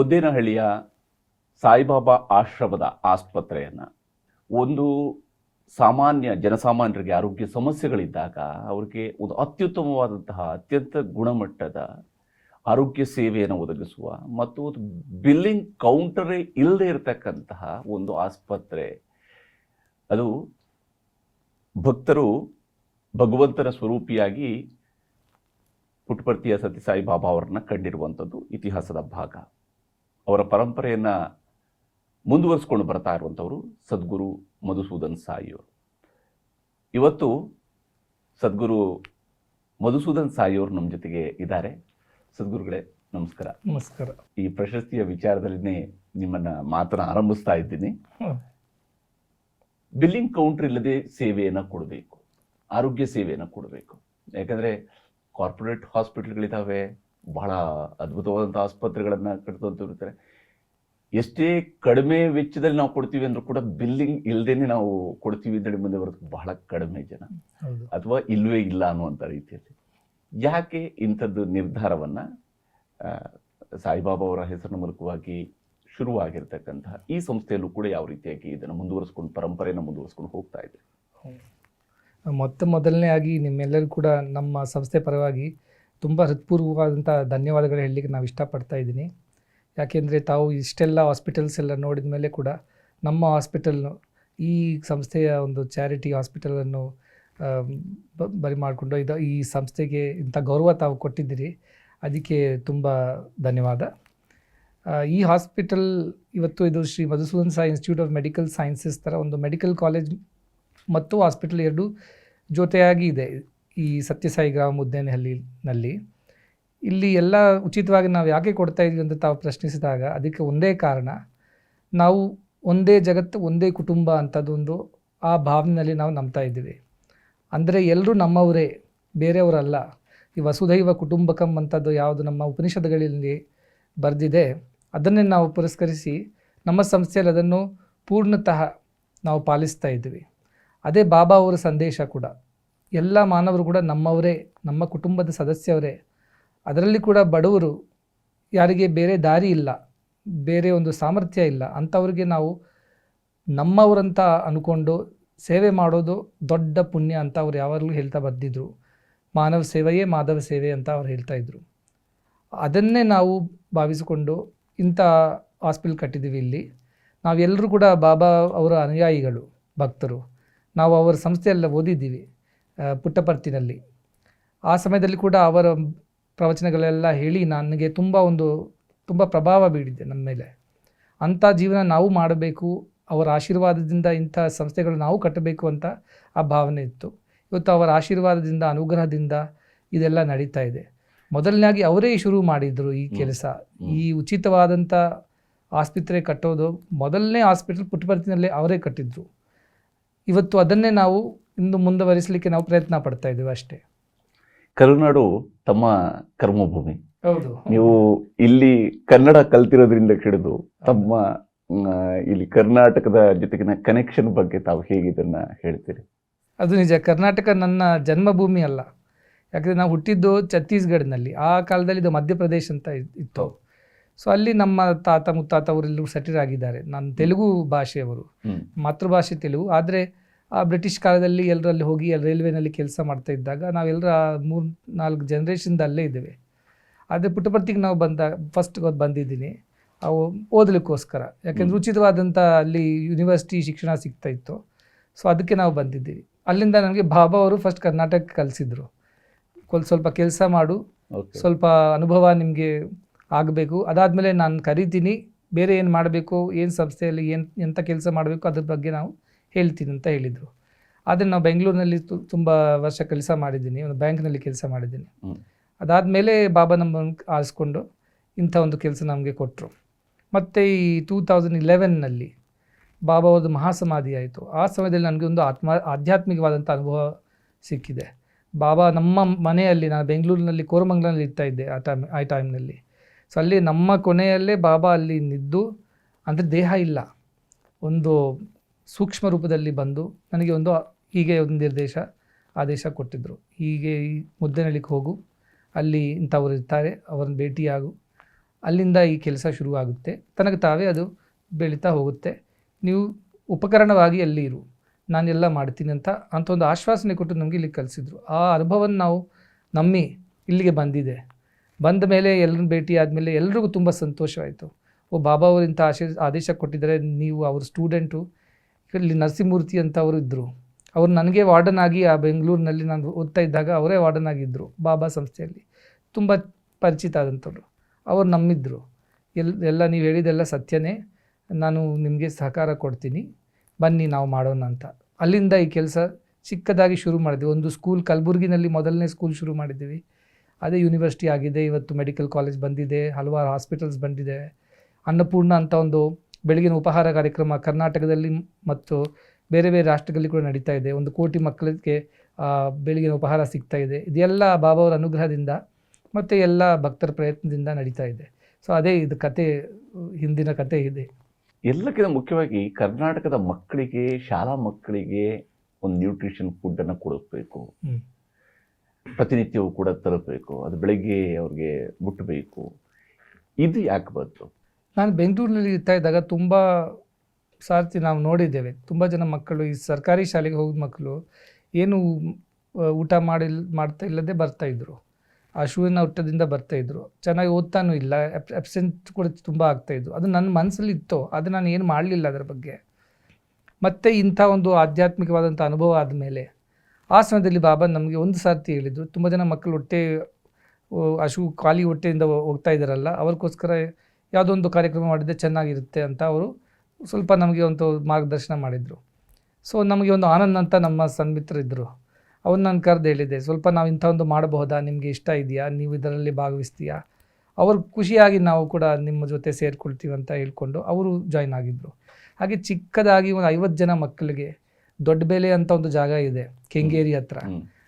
ಮುದ್ದೇನಹಳ್ಳಿಯ ಸಾಯಿಬಾಬಾ ಆಶ್ರಮದ ಆಸ್ಪತ್ರೆಯನ್ನು ಒಂದು ಸಾಮಾನ್ಯ ಜನಸಾಮಾನ್ಯರಿಗೆ ಆರೋಗ್ಯ ಸಮಸ್ಯೆಗಳಿದ್ದಾಗ ಅವರಿಗೆ ಒಂದು ಅತ್ಯುತ್ತಮವಾದಂತಹ ಅತ್ಯಂತ ಗುಣಮಟ್ಟದ ಆರೋಗ್ಯ ಸೇವೆಯನ್ನು ಒದಗಿಸುವ ಮತ್ತು ಒಂದು ಬಿಲ್ಲಿಂಗ್ ಕೌಂಟರೇ ಇಲ್ಲದೆ ಇರತಕ್ಕಂತಹ ಒಂದು ಆಸ್ಪತ್ರೆ. ಅದು ಭಕ್ತರು ಭಗವಂತನ ಸ್ವರೂಪಿಯಾಗಿ ಪುಟ್ಟಪರ್ತಿಯ ಸತ್ಯಸಾಯಿ ಬಾಬಾ ಅವರನ್ನ ಕಂಡಿರುವಂಥದ್ದು ಇತಿಹಾಸದ ಭಾಗ. ಅವರ ಪರಂಪರೆಯನ್ನು ಮುಂದುವರಿಸ್ಕೊಂಡು ಬರ್ತಾ ಇರುವಂಥವರು ಸದ್ಗುರು ಮಧುಸೂದನ್ ಸಾಯಿಯವರು. ಇವತ್ತು ಸದ್ಗುರು ಮಧುಸೂದನ್ ಸಾಯಿಯವರು ನಮ್ಮ ಜೊತೆಗೆ ಇದ್ದಾರೆ. ಸದ್ಗುರುಗಳೇ ನಮಸ್ಕಾರ. ನಮಸ್ಕಾರ. ಈ ಪ್ರಶಸ್ತಿಯ ವಿಚಾರದಲ್ಲಿನೇ ನಿಮ್ಮನ್ನ ಮಾತನ್ನ ಆರಂಭಿಸ್ತಾ ಇದ್ದೀನಿ. ಬಿಲ್ಲಿಂಗ್ ಕೌಂಟರ್ ಇಲ್ಲದೆ ಸೇವೆಯನ್ನು ಕೊಡಬೇಕು. ಆರೋಗ್ಯ ಸೇವೆಯನ್ನು ಕೊಡಬೇಕು. ಯಾಕಂದ್ರೆ ಕಾರ್ಪೊರೇಟ್ ಹಾಸ್ಪಿಟಲ್ಗಳಿದ್ದಾವೆ ಬಹಳ ಅದ್ಭುತವಾದಂಥ ಆಸ್ಪತ್ರೆಗಳನ್ನು ಕಟ್ತಂತಿರ್ತಾರೆ ಎಷ್ಟೇ ಕಡಿಮೆ ವೆಚ್ಚದಲ್ಲಿ ನಾವು ಕೊಡ್ತೀವಿ ಅಂದ್ರೂ ಕೂಡ ಬಿಲ್ಲಿಂಗ್ ಇಲ್ಲದೇನೆ ನಾವು ಕೊಡ್ತೀವಿ ಅಂತೇಳಿ ಮುಂದೆ ಬರೋದು ಬಹಳ ಕಡಿಮೆ ಜನ. ಅಥವಾ ಇಲ್ಲವೇ ಇಲ್ಲ ಅನ್ನುವಂಥ ರೀತಿಯಲ್ಲಿ. ಯಾಕೆ ಇಂಥದ್ದು ನಿರ್ಧಾರವನ್ನು ಸಾಯಿಬಾಬಾ ಅವರ ಹೆಸರಿನ ಮೂಲಕವಾಗಿ ಶುರುವಾಗಿರ್ತಕ್ಕಂತಹ ಈ ಸಂಸ್ಥೆಯಲ್ಲೂ ಕೂಡ ಯಾವ ರೀತಿಯಾಗಿ ಇದನ್ನು ಮುಂದುವರಿಸ್ಕೊಂಡು ಪರಂಪರೆಯನ್ನು ಮುಂದುವರಿಸ್ಕೊಂಡು ಹೋಗ್ತಾ ಇದೆ? ಮೊತ್ತ ಮೊದಲನೇ ಆಗಿ ನಿಮ್ಮೆಲ್ಲರೂ ಕೂಡ ನಮ್ಮ ಸಂಸ್ಥೆ ಪರವಾಗಿ ತುಂಬ ಹೃತ್ಪೂರ್ವವಾದಂಥ ಧನ್ಯವಾದಗಳು ಹೇಳಲಿಕ್ಕೆ ನಾವು ಇಷ್ಟಪಡ್ತಾ ಇದ್ದೀನಿ. ಯಾಕೆಂದರೆ ತಾವು ಇಷ್ಟೆಲ್ಲ ಹಾಸ್ಪಿಟಲ್ಸ್ ಎಲ್ಲ ನೋಡಿದ ಮೇಲೆ ಕೂಡ ನಮ್ಮ ಹಾಸ್ಪಿಟಲ್ನು ಈ ಸಂಸ್ಥೆಯ ಒಂದು ಚಾರಿಟಿ ಹಾಸ್ಪಿಟಲನ್ನು ಬರಿ ಮಾಡಿಕೊಂಡು ಇದು, ಈ ಸಂಸ್ಥೆಗೆ ಇಂಥ ಗೌರವ ತಾವು ಕೊಟ್ಟಿದ್ದೀರಿ. ಅದಕ್ಕೆ ತುಂಬ ಧನ್ಯವಾದ. ಈ ಹಾಸ್ಪಿಟಲ್ ಇವತ್ತು ಇದು Shri Madhusudan Sai institute of medical sciences ಥರ ಒಂದು ಮೆಡಿಕಲ್ ಕಾಲೇಜ್ ಮತ್ತು ಹಾಸ್ಪಿಟಲ್ ಎರಡು ಜೊತೆಯಾಗಿ ಇದೆ. ಈ ಸತ್ಯಸಾಯಿ ಗ್ರಾಮ ಮುದ್ದೇನಹಳ್ಳಿನಲ್ಲಿ ಇಲ್ಲಿ ಎಲ್ಲ ಉಚಿತವಾಗಿ ನಾವು ಯಾಕೆ ಕೊಡ್ತಾ ಇದ್ವಿ ಅಂತ ತಾವು ಪ್ರಶ್ನಿಸಿದಾಗ ಅದಕ್ಕೆ ಒಂದೇ ಕಾರಣ, ನಾವು ಒಂದೇ ಜಗತ್ತು, ಒಂದೇ ಕುಟುಂಬ ಅಂಥದ್ದೊಂದು ಆ ಭಾವನೆಯಲ್ಲಿ ನಾವು ನಂಬ್ತಾ ಇದ್ದೀವಿ. ಅಂದರೆ ಎಲ್ಲರೂ ನಮ್ಮವರೇ, ಬೇರೆಯವರಲ್ಲ. ಈ ವಸುದೈವ ಕುಟುಂಬಕಂ ಅಂಥದ್ದು ಯಾವುದು ನಮ್ಮ ಉಪನಿಷತ್ಗಳಲ್ಲಿ ಬರೆದಿದೆ. ಅದನ್ನೇ ನಾವು ಪುರಸ್ಕರಿಸಿ ನಮ್ಮ ಸಂಸ್ಥೆಯಲ್ಲಿ ಅದನ್ನು ಪೂರ್ಣತಃ ನಾವು ಪಾಲಿಸ್ತಾ ಇದ್ದೀವಿ. ಅದೇ ಬಾಬಾ ಅವರ ಸಂದೇಶ ಕೂಡ. ಎಲ್ಲ ಮಾನವರು ಕೂಡ ನಮ್ಮವರೇ, ನಮ್ಮ ಕುಟುಂಬದ ಸದಸ್ಯವರೇ. ಅದರಲ್ಲಿ ಕೂಡ ಬಡವರು ಯಾರಿಗೆ ಬೇರೆ ದಾರಿ ಇಲ್ಲ, ಬೇರೆ ಒಂದು ಸಾಮರ್ಥ್ಯ ಇಲ್ಲ. ಅಂಥವ್ರಿಗೆ ನಾವು ನಮ್ಮವರಂತ ಅಂದ್ಕೊಂಡು ಸೇವೆ ಮಾಡೋದು ದೊಡ್ಡ ಪುಣ್ಯ ಅಂತ ಅವ್ರು ಯಾವಾಗಲೂ ಹೇಳ್ತಾ ಬರ್ತಿದ್ರು ಮಾನವ ಸೇವೆಯೇ ಮಾಧವ ಸೇವೆ ಅಂತ ಅವ್ರು ಹೇಳ್ತಾ ಇದ್ರು. ಅದನ್ನೇ ನಾವು ಭಾವಿಸಿಕೊಂಡು ಇಂಥ ಹಾಸ್ಪಿಟಲ್ ಕಟ್ಟಿದ್ದೀವಿ ಇಲ್ಲಿ. ನಾವೆಲ್ಲರೂ ಕೂಡ ಬಾಬಾ ಅವರ ಅನುಯಾಯಿಗಳು, ಭಕ್ತರು. ನಾವು ಅವರ ಸಂಸ್ಥೆಯೆಲ್ಲ ಓದಿದ್ದೀವಿ ಪುಟ್ಟಪರ್ತಿನಲ್ಲಿ. ಆ ಸಮಯದಲ್ಲಿ ಕೂಡ ಅವರ ಪ್ರವಚನಗಳೆಲ್ಲ ಹೇಳಿ ನನಗೆ ತುಂಬ ಒಂದು ತುಂಬ ಪ್ರಭಾವ ಬೀರಿದೆ ನಮ್ಮ ಮೇಲೆ. ಅಂಥ ಜೀವನ ನಾವು ಮಾಡಬೇಕು ಅವರ ಆಶೀರ್ವಾದದಿಂದ ಇಂಥ ಸಂಸ್ಥೆಗಳು ನಾವು ಕಟ್ಟಬೇಕು ಅಂತ ಆ ಭಾವನೆ ಇತ್ತು. ಇವತ್ತು ಅವರ ಆಶೀರ್ವಾದದಿಂದ ಅನುಗ್ರಹದಿಂದ ಇದೆಲ್ಲ ನಡೀತಾ ಇದೆ. ಮೊದಲನೇದಾಗಿ ಅವರೇ ಶುರು ಮಾಡಿದರು ಈ ಕೆಲಸ. ಈ ಉಚಿತವಾದಂಥ ಆಸ್ಪತ್ರೆ ಕಟ್ಟೋದು ಮೊದಲನೇ ಹಾಸ್ಪಿಟಲ್ ಪುಟ್ಟಪರ್ತಿನಲ್ಲೇ ಅವರೇ ಕಟ್ಟಿದ್ರು. ಇವತ್ತು ಅದನ್ನೇ ನಾವು ಇಂದು ಮುಂದುವರಿಸಲಿಕ್ಕೆ ನಾವು ಪ್ರಯತ್ನ ಪಡ್ತಾ ಇದ್ದೀವಿ ಅಷ್ಟೇ. ಕರುನಾಡು ತಮ್ಮ ಕರ್ಮಭೂಮಿ. ನೀವು ಇಲ್ಲಿ ಕನ್ನಡ ಕಲ್ತಿರೋದ್ರಿಂದ ಹಿಡಿದು ತಮ್ಮ ಇಲ್ಲಿ ಕರ್ನಾಟಕದ ಜೊತೆಗಿನ ಕನೆಕ್ಷನ್ ಬಗ್ಗೆ ತಾವು ಹೇಗಿದನ್ನ ಹೇಳ್ತೀರಿ? ಅದು ನಿಜ. ಕರ್ನಾಟಕ ನನ್ನ ಜನ್ಮಭೂಮಿ ಅಲ್ಲ. ಯಾಕಂದರೆ ನಾವು ಹುಟ್ಟಿದ್ದು ಛತ್ತೀಸ್ಗಢನಲ್ಲಿ. ಆ ಕಾಲದಲ್ಲಿ ಇದು ಮಧ್ಯಪ್ರದೇಶ ಅಂತ ಇತ್ತು. ಸೊ ಅಲ್ಲಿ ನಮ್ಮ ತಾತ ಮುತ್ತಾತ ಅವರೆಲ್ಲರೂ ಸೆಟಲ್ ಆಗಿದ್ದಾರೆ. ನಾನು ತೆಲುಗು ಭಾಷೆಯವರು. ಮಾತೃಭಾಷೆ ತೆಲುಗು. ಆದರೆ ಬ್ರಿಟಿಷ್ ಕಾಲದಲ್ಲಿ ಎಲ್ಲರಲ್ಲಿ ಹೋಗಿ ರೈಲ್ವೆನಲ್ಲಿ ಕೆಲಸ ಮಾಡ್ತಾ ಇದ್ದಾಗ ನಾವೆಲ್ಲರ ಮೂರು ನಾಲ್ಕು ಜನ್ರೇಷನ್ದ ಅಲ್ಲೇ ಇದ್ದೇವೆ. ಆದರೆ ಪುಟ್ಟಪರ್ತಿಗೆ ನಾವು ಬಂದ ಫಸ್ಟ್ ಬಂದಿದ್ದೀನಿ. ಅವು ಓದಲಿಕ್ಕೋಸ್ಕರ. ಯಾಕೆಂದ್ರೆ ಉಚಿತವಾದಂಥ ಅಲ್ಲಿ ಯೂನಿವರ್ಸಿಟಿ ಶಿಕ್ಷಣ ಸಿಗ್ತಾ ಇತ್ತು. ಸೊ ಅದಕ್ಕೆ ನಾವು ಬಂದಿದ್ದೀವಿ. ಅಲ್ಲಿಂದ ನನಗೆ ಬಾಬಾ ಅವರು ಫಸ್ಟ್ ಕರ್ನಾಟಕ ಕಲಿಸಿದ್ರು. ಕೊಲ್ ಸ್ವಲ್ಪ ಕೆಲಸ ಮಾಡು. ಸ್ವಲ್ಪ ಅನುಭವ ನಿಮಗೆ ಆಗಬೇಕು. ಅದಾದಮೇಲೆ ನಾನು ಕರಿತೀನಿ. ಬೇರೆ ಏನು ಮಾಡಬೇಕು ಏನು ಸಂಸ್ಥೆಯಲ್ಲಿ ಏನು ಎಂಥ ಕೆಲಸ ಮಾಡಬೇಕು ಅದ್ರ ಬಗ್ಗೆ ನಾವು ಹೇಳ್ತೀನಿ ಅಂತ ಹೇಳಿದರು. ಆದರೆ ನಾವು ಬೆಂಗಳೂರಿನಲ್ಲಿ ತು- ತುಂಬ ವರ್ಷ ಕೆಲಸ ಮಾಡಿದ್ದೀನಿ ಒಂದು ಬ್ಯಾಂಕ್ನಲ್ಲಿ ಕೆಲಸ ಮಾಡಿದ್ದೀನಿ. ಅದಾದಮೇಲೆ ಬಾಬಾ ನಮ್ಮನ್ನು ಆರಿಸ್ಕೊಂಡು ಇಂಥ ಒಂದು ಕೆಲಸ ನಮಗೆ ಕೊಟ್ಟರು ಮತ್ತು ಈ ಟೂ ತೌಸಂಡ್ ಇಲೆವೆನ್ನಲ್ಲಿ ಬಾಬಾ ಅವ್ರದ್ದು ಮಹಾಸಮಾಧಿ ಆಯಿತು. ಆ ಸಮಯದಲ್ಲಿ ನನಗೆ ಒಂದು ಆತ್ಮ ಆಧ್ಯಾತ್ಮಿಕವಾದಂಥ ಅನುಭವ ಸಿಕ್ಕಿದೆ. ಬಾಬಾ ನಮ್ಮ ಮನೆಯಲ್ಲಿ ನಾನು ಬೆಂಗಳೂರಿನಲ್ಲಿ ಕೋರಮಂಗಲದಲ್ಲಿ ಇರ್ತಾ ಇದ್ದೆ ಆ ಟೈಮ್ ಆ ಟೈಮ್ನಲ್ಲಿ. ಸೊ ಅಲ್ಲಿ ನಮ್ಮ ಕೊನೆಯಲ್ಲೇ ಬಾಬಾ ಅಲ್ಲಿ ನಿದ್ದು ಅಂದರೆ ದೇಹ ಇಲ್ಲ. ಒಂದು ಸೂಕ್ಷ್ಮ ರೂಪದಲ್ಲಿ ಬಂದು ನನಗೆ ಒಂದು ಹೀಗೆ ಒಂದು ನಿರ್ದೇಶ, ಆದೇಶ ಕೊಟ್ಟಿದ್ದರು ಹೀಗೆ ಈ ಮುದ್ದೆನಳ್ಳಿಗೆ ಹೋಗು, ಅಲ್ಲಿ ಇಂಥವ್ರು ಇರ್ತಾರೆ, ಅವ್ರನ್ನ ಭೇಟಿಯಾಗು. ಅಲ್ಲಿಂದ ಈ ಕೆಲಸ ಶುರುವಾಗುತ್ತೆ. ತನಗೆ ತಾವೇ ಅದು ಬೆಳೀತಾ ಹೋಗುತ್ತೆ. ನೀವು ಉಪಕರಣವಾಗಿ ಅಲ್ಲಿ ಇರು. ನಾನೆಲ್ಲ ಮಾಡ್ತೀನಿ ಅಂತ ಅಂತ ಒಂದು ಆಶ್ವಾಸನೆ ಕೊಟ್ಟು ನಮಗೆ ಇಲ್ಲಿ ಕಲಿಸಿದ್ರು ಆ ಅನುಭವನ ನಾವು ನಮ್ಮಿ ಇಲ್ಲಿಗೆ ಬಂದಿದೆ. ಬಂದ ಮೇಲೆ ಎಲ್ಲರನ್ನ ಭೇಟಿ ಆದಮೇಲೆ ಎಲ್ರಿಗೂ ತುಂಬ ಸಂತೋಷವಾಯಿತು. ಓ, ಬಾಬಾ ಅವರು ಇಂಥ ಆದೇಶ ಕೊಟ್ಟಿದ್ದಾರೆ. ನೀವು ಅವ್ರ ಸ್ಟೂಡೆಂಟು ಇಲ್ಲಿ ನರಸಿಂಹಮೂರ್ತಿ ಅಂತ ಅವರು ಇದ್ದರು ಅವರು ನನಗೆ ವಾರ್ಡನ್ ಆಗಿ ಆ ಬೆಂಗಳೂರಿನಲ್ಲಿ ನಾನು ಓದ್ತಾ ಇದ್ದಾಗ ಅವರೇ ವಾರ್ಡನ್ ಆಗಿದ್ದರು ಬಾಬಾ ಸಂಸ್ಥೆಯಲ್ಲಿ. ತುಂಬ ಪರಿಚಿತ ಆದಂಥವ್ರು. ಅವರು ನಮ್ಮಿದ್ದರು ಎಲ್, ಎಲ್ಲ ನೀವು ಹೇಳಿದೆಲ್ಲ ಸತ್ಯನೇ. ನಾನು ನಿಮಗೆ ಸಹಕಾರ ಕೊಡ್ತೀನಿ. ಬನ್ನಿ ನಾವು ಮಾಡೋಣ ಅಂತ. ಅಲ್ಲಿಂದ ಈ ಕೆಲಸ ಚಿಕ್ಕದಾಗಿ ಶುರು ಮಾಡಿದ್ವಿ. ಒಂದು ಸ್ಕೂಲ್ ಕಲಬುರಗಿನಲ್ಲಿ ಮೊದಲನೇ ಸ್ಕೂಲ್ ಶುರು ಮಾಡಿದ್ದೀವಿ. ಅದೇ ಯೂನಿವರ್ಸಿಟಿ ಆಗಿದೆ. ಇವತ್ತು ಮೆಡಿಕಲ್ ಕಾಲೇಜ್ ಬಂದಿದೆ. ಹಲವಾರು ಹಾಸ್ಪಿಟಲ್ಸ್ ಬಂದಿದೆ. ಅನ್ನಪೂರ್ಣ ಅಂತ ಒಂದು ಬೆಳಗಿನ ಉಪಹಾರ ಕಾರ್ಯಕ್ರಮ ಕರ್ನಾಟಕದಲ್ಲಿ ಮತ್ತು ಬೇರೆ ಬೇರೆ ರಾಷ್ಟ್ರಗಳಲ್ಲಿ ಕೂಡ ನಡೀತಾ ಇದೆ. ಒಂದು ಕೋಟಿ ಮಕ್ಕಳಿಗೆ ಬೆಳಗಿನ ಉಪಹಾರ ಸಿಗ್ತಾ ಇದೆ. ಇದೆಲ್ಲ ಬಾಬಾವರ ಅನುಗ್ರಹದಿಂದ ಮತ್ತು ಎಲ್ಲ ಭಕ್ತರ ಪ್ರಯತ್ನದಿಂದ ನಡೀತಾ ಇದೆ. ಸೊ ಅದೇ ಇದು ಕತೆ ಹಿಂದಿನ ಕತೆ ಇದೆ. ಎಲ್ಲಕ್ಕಿಂತ ಮುಖ್ಯವಾಗಿ ಕರ್ನಾಟಕದ ಮಕ್ಕಳಿಗೆ ಶಾಲಾ ಮಕ್ಕಳಿಗೆ ಒಂದು ನ್ಯೂಟ್ರಿಷನ್ ಫುಡ್ಡನ್ನು ಕೊಡಬೇಕು. ಪ್ರತಿನಿತ್ಯವೂ ಕೂಡ ತರಬೇಕು. ಅದು ಬೆಳಗ್ಗೆ ಅವ್ರಿಗೆ ಮುಟ್ಟಬೇಕು ಇದು ಯಾಕೆ ಬಂತು? ನಾನು ಬೆಂಗಳೂರಿನಲ್ಲಿ ಇರ್ತಾ ಇದ್ದಾಗ ತುಂಬ ಸಾರ್ತಿ ನಾವು ನೋಡಿದ್ದೇವೆ. ತುಂಬ ಜನ ಮಕ್ಕಳು, ಈ ಸರ್ಕಾರಿ ಶಾಲೆಗೆ ಹೋಗಿದ ಮಕ್ಕಳು ಏನು ಊಟ ಮಾಡಿ ಮಾಡ್ತಾ ಇಲ್ಲದೆ ಬರ್ತಾ ಇದ್ರು. ಆ ಶೂವಿನ ಊಟದಿಂದ ಬರ್ತಾ ಇದ್ರು. ಚೆನ್ನಾಗಿ ಓದ್ತಾನೂ ಇಲ್ಲ ಅಬ್ಸೆಂಟ್ ಕೂಡ ತುಂಬ ಆಗ್ತಾಯಿದ್ರು ಅದು ನನ್ನ ಮನಸ್ಸಲ್ಲಿ ಇತ್ತು, ಅದು ನಾನು ಏನು ಮಾಡಲಿಲ್ಲ ಅದರ ಬಗ್ಗೆ. ಮತ್ತು ಇಂಥ ಒಂದು ಆಧ್ಯಾತ್ಮಿಕವಾದಂಥ ಅನುಭವ ಆದಮೇಲೆ ಆ ಸಮಯದಲ್ಲಿ ಬಾಬಾ ನಮಗೆ ಒಂದು ಸಾರ್ತಿ ಹೇಳಿದರು. ತುಂಬ ಜನ ಮಕ್ಕಳು ಹೊಟ್ಟೆ ಹಶು ಖಾಲಿ ಹೊಟ್ಟೆಯಿಂದ ಹೋಗ್ತಾ ಇದ್ದಾರಲ್ಲ, ಅವ್ರಿಗೋಸ್ಕರ ಯಾವುದೋ ಒಂದು ಕಾರ್ಯಕ್ರಮ ಮಾಡಿದ್ರೆ ಚೆನ್ನಾಗಿರುತ್ತೆ ಅಂತ ಅವರು ಸ್ವಲ್ಪ ನಮಗೆ ಒಂದು ಮಾರ್ಗದರ್ಶನ ಮಾಡಿದರು. ಸೊ ನಮಗೆ ಒಂದು ಆನಂದ್ ಅಂತ ನಮ್ಮ ಸನ್ಮಿತ್ರರಿದ್ದರು ಅವ್ರು ನಾನು ಕರೆದು ಹೇಳಿದೆ ಸ್ವಲ್ಪ ನಾವು ಇಂಥ ಒಂದು ಮಾಡಬಹುದಾ? ನಿಮಗೆ ಇಷ್ಟ ಇದೆಯಾ? ನೀವು ಇದರಲ್ಲಿ ಭಾಗವಹಿಸ್ತೀಯಾ? ಅವರು ಖುಷಿಯಾಗಿ ನಾವು ಕೂಡ ನಿಮ್ಮ ಜೊತೆ ಸೇರಿಕೊಳ್ತೀವಿ ಅಂತ ಹೇಳ್ಕೊಂಡು ಅವರು ಜಾಯ್ನ್ ಆಗಿದ್ದರು ಹಾಗೆ ಚಿಕ್ಕದಾಗಿ ಒಂದು ಐವತ್ತು ಜನ ಮಕ್ಕಳಿಗೆ ದೊಡ್ಡ ಬೆಲೆ ಅಂತ ಒಂದು ಜಾಗ ಇದೆ ಕೆಂಗೇರಿ ಹತ್ರ.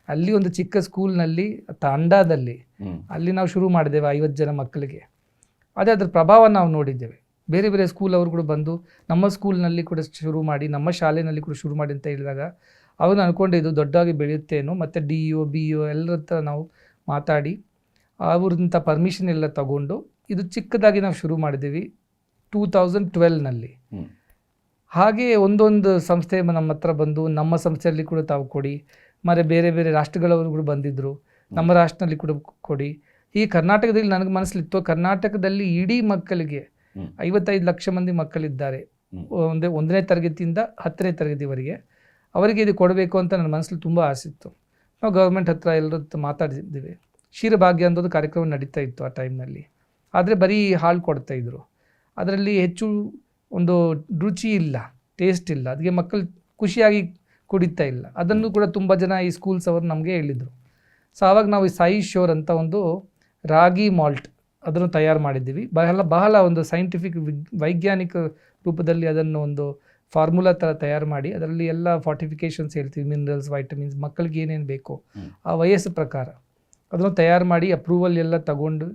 ಅಲ್ಲಿ ಒಂದು ಚಿಕ್ಕ ಸ್ಕೂಲ್ನಲ್ಲಿ ತಾಂಡಾದಲ್ಲಿ ಅಲ್ಲಿ ನಾವು ಶುರು ಮಾಡಿದೆವು ಐವತ್ತು ಜನ ಮಕ್ಕಳಿಗೆ. ಅದೇ ಅದ್ರ ಪ್ರಭಾವ ನಾವು ನೋಡಿದ್ದೇವೆ. ಬೇರೆ ಬೇರೆ ಸ್ಕೂಲ್ ಅವರು ಕೂಡ ಬಂದು ನಮ್ಮ ಸ್ಕೂಲ್ನಲ್ಲಿ ಕೂಡ ಶುರು ಮಾಡಿ ನಮ್ಮ ಶಾಲೆಯಲ್ಲಿ ಕೂಡ ಶುರು ಮಾಡಿ ಅಂತ ಹೇಳಿದಾಗ ಅವನು ಇದು ದೊಡ್ಡಾಗಿ ಬೆಳೆಯುತ್ತೇನೋ ಮತ್ತು ಡಿ ಇ ಬಿ ಇ ಎಲ್ಲರ ಹತ್ರ ನಾವು ಮಾತಾಡಿ ಅವ್ರಂಥ ಪರ್ಮಿಷನ್ ಎಲ್ಲ ತಗೊಂಡು ಇದು ಚಿಕ್ಕದಾಗಿ ನಾವು ಶುರು ಮಾಡಿದ್ದೀವಿ ಟೂ ತೌಸಂಡ್ ಟ್ವೆಲ್ನಲ್ಲಿ. ಹಾಗೆ ಒಂದೊಂದು ಸಂಸ್ಥೆ ನಮ್ಮ ಹತ್ರ ಬಂದು ನಮ್ಮ ಸಂಸ್ಥೆಯಲ್ಲಿ ಕೂಡ ತಾವು ಕೊಡಿ ಮತ್ತು ಬೇರೆ ಬೇರೆ ರಾಷ್ಟ್ರಗಳವರು ಕೂಡ ಬಂದಿದ್ದರು ನಮ್ಮ ರಾಷ್ಟ್ರದಲ್ಲಿ ಕೂಡ ಕೊಡಿ ಈ ಕರ್ನಾಟಕದಲ್ಲಿ ನನಗೆ ಮನಸ್ಸಲ್ಲಿತ್ತು ಕರ್ನಾಟಕದಲ್ಲಿ ಇಡೀ ಮಕ್ಕಳಿಗೆ. ಐವತ್ತೈದು ಲಕ್ಷ ಮಂದಿ ಮಕ್ಕಳಿದ್ದಾರೆ. ಒಂದು ಒಂದೇ ಒಂದನೇ ತರಗತಿಯಿಂದ ಹತ್ತನೇ ತರಗತಿವರೆಗೆ. ಅವರಿಗೆ ಇದು ಕೊಡಬೇಕು ಅಂತ ನನ್ನ ಮನಸ್ಸಲ್ಲಿ ತುಂಬ ಆಸೆ ಇತ್ತು. ನಾವು ಗೌರ್ಮೆಂಟ್ ಹತ್ರ ಎಲ್ಲರ ಹತ್ರ ಮಾತಾಡಿದ್ದೀವಿ. ಕ್ಷೀರಭಾಗ್ಯ ಅನ್ನೋದು ಕಾರ್ಯಕ್ರಮ ನಡೀತಾ ಇತ್ತು ಆ ಟೈಮ್ನಲ್ಲಿ. ಆದರೆ ಬರೀ ಹಾಲು ಕೊಡ್ತಾ ಇದ್ರು. ಅದರಲ್ಲಿ ಹೆಚ್ಚು ಒಂದು ರುಚಿ ಇಲ್ಲ ಟೇಸ್ಟ್ ಇಲ್ಲ. ಅದಕ್ಕೆ ಮಕ್ಕಳು ಖುಷಿಯಾಗಿ ಕುಡಿತಾ ಇಲ್ಲ. ಅದನ್ನು ಕೂಡ ತುಂಬ ಜನ ಈ ಸ್ಕೂಲ್ಸ್ ಅವರು ನಮಗೆ ಹೇಳಿದರು. ಸೊ ಆವಾಗ ನಾವು ಈ ಸಾಯಿ ಶೋರ್ ಅಂತ ಒಂದು ರಾಗಿ ಮಾಲ್ಟ್ ಅದನ್ನು ತಯಾರು ಮಾಡಿದ್ದೀವಿ. ಬಹಳ ಬಹಳ ಒಂದು ಸೈಂಟಿಫಿಕ್ ವೈಜ್ಞಾನಿಕ ರೂಪದಲ್ಲಿ ಅದನ್ನು ಒಂದು ಫಾರ್ಮುಲಾ ಥರ ತಯಾರು ಮಾಡಿ ಅದರಲ್ಲಿ ಎಲ್ಲ ಫಾರ್ಟಿಫಿಕೇಷನ್ಸ್ ಹೇಳ್ತೀವಿ ಮಿನರಲ್ಸ್ ವೈಟಮಿನ್ಸ್ ಮಕ್ಕಳಿಗೆ ಏನೇನು ಬೇಕೋ ಆ ವಯಸ್ಸು ಪ್ರಕಾರ ಅದನ್ನು ತಯಾರು ಮಾಡಿ ಅಪ್ರೂವಲ್ ಎಲ್ಲ ತಗೊಂಡು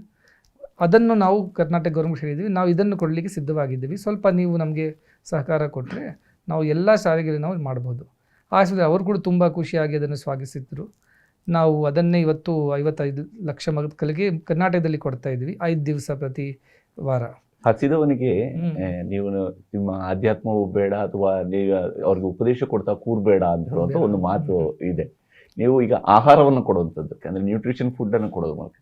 ಅದನ್ನು ನಾವು ಕರ್ನಾಟಕ ಗೌರ್ಮೆಂಟ್ ಹೇಳಿದ್ದೀವಿ. ನಾವು ಇದನ್ನು ಕೊಡಲಿಕ್ಕೆ ಸಿದ್ಧವಾಗಿದ್ದೀವಿ. ಸ್ವಲ್ಪ ನೀವು ನಮಗೆ ಸಹಕಾರ ಕೊಟ್ಟರೆ ನಾವು ಎಲ್ಲ ಶಾಲೆಗಳಿಗೆ ನಾವು ಮಾಡ್ಬೋದು. ಆ ಸಮಯದಲ್ಲಿ ಅವರು ಕೂಡ ತುಂಬ ಖುಷಿಯಾಗಿ ಅದನ್ನು ಸ್ವಾಗತಿಸಿದ್ರು. ನಾವು ಅದನ್ನೇ ಇವತ್ತು ಐವತ್ತೈದು ಲಕ್ಷ ಮಕ್ಕಳಿಗೆ ಕರ್ನಾಟಕದಲ್ಲಿ ಕೊಡ್ತಾ ಇದ್ವಿ ಐದು ದಿವಸ ಪ್ರತಿ ವಾರ. ಹಸಿದವನಿಗೆ ನೀವು ನಿಮ್ಮ ಆಧ್ಯಾತ್ಮವು ಬೇಡ ಅಥವಾ ನೀವು ಅವ್ರಿಗೆ ಉಪದೇಶ ಕೊಡ್ತಾ ಕೂರ್ಬೇಡ ಅಂತ ಹೇಳುವಂತ ಒಂದು ಮಾತು ಇದೆ. ನೀವು ಈಗ ಆಹಾರವನ್ನು ಕೊಡುವಂಥದ್ದಕ್ಕೆ ಅಂದ್ರೆ ನ್ಯೂಟ್ರಿಷನ್ ಫುಡ್ ಅನ್ನು ಕೊಡೋದು ಮೂಲಕ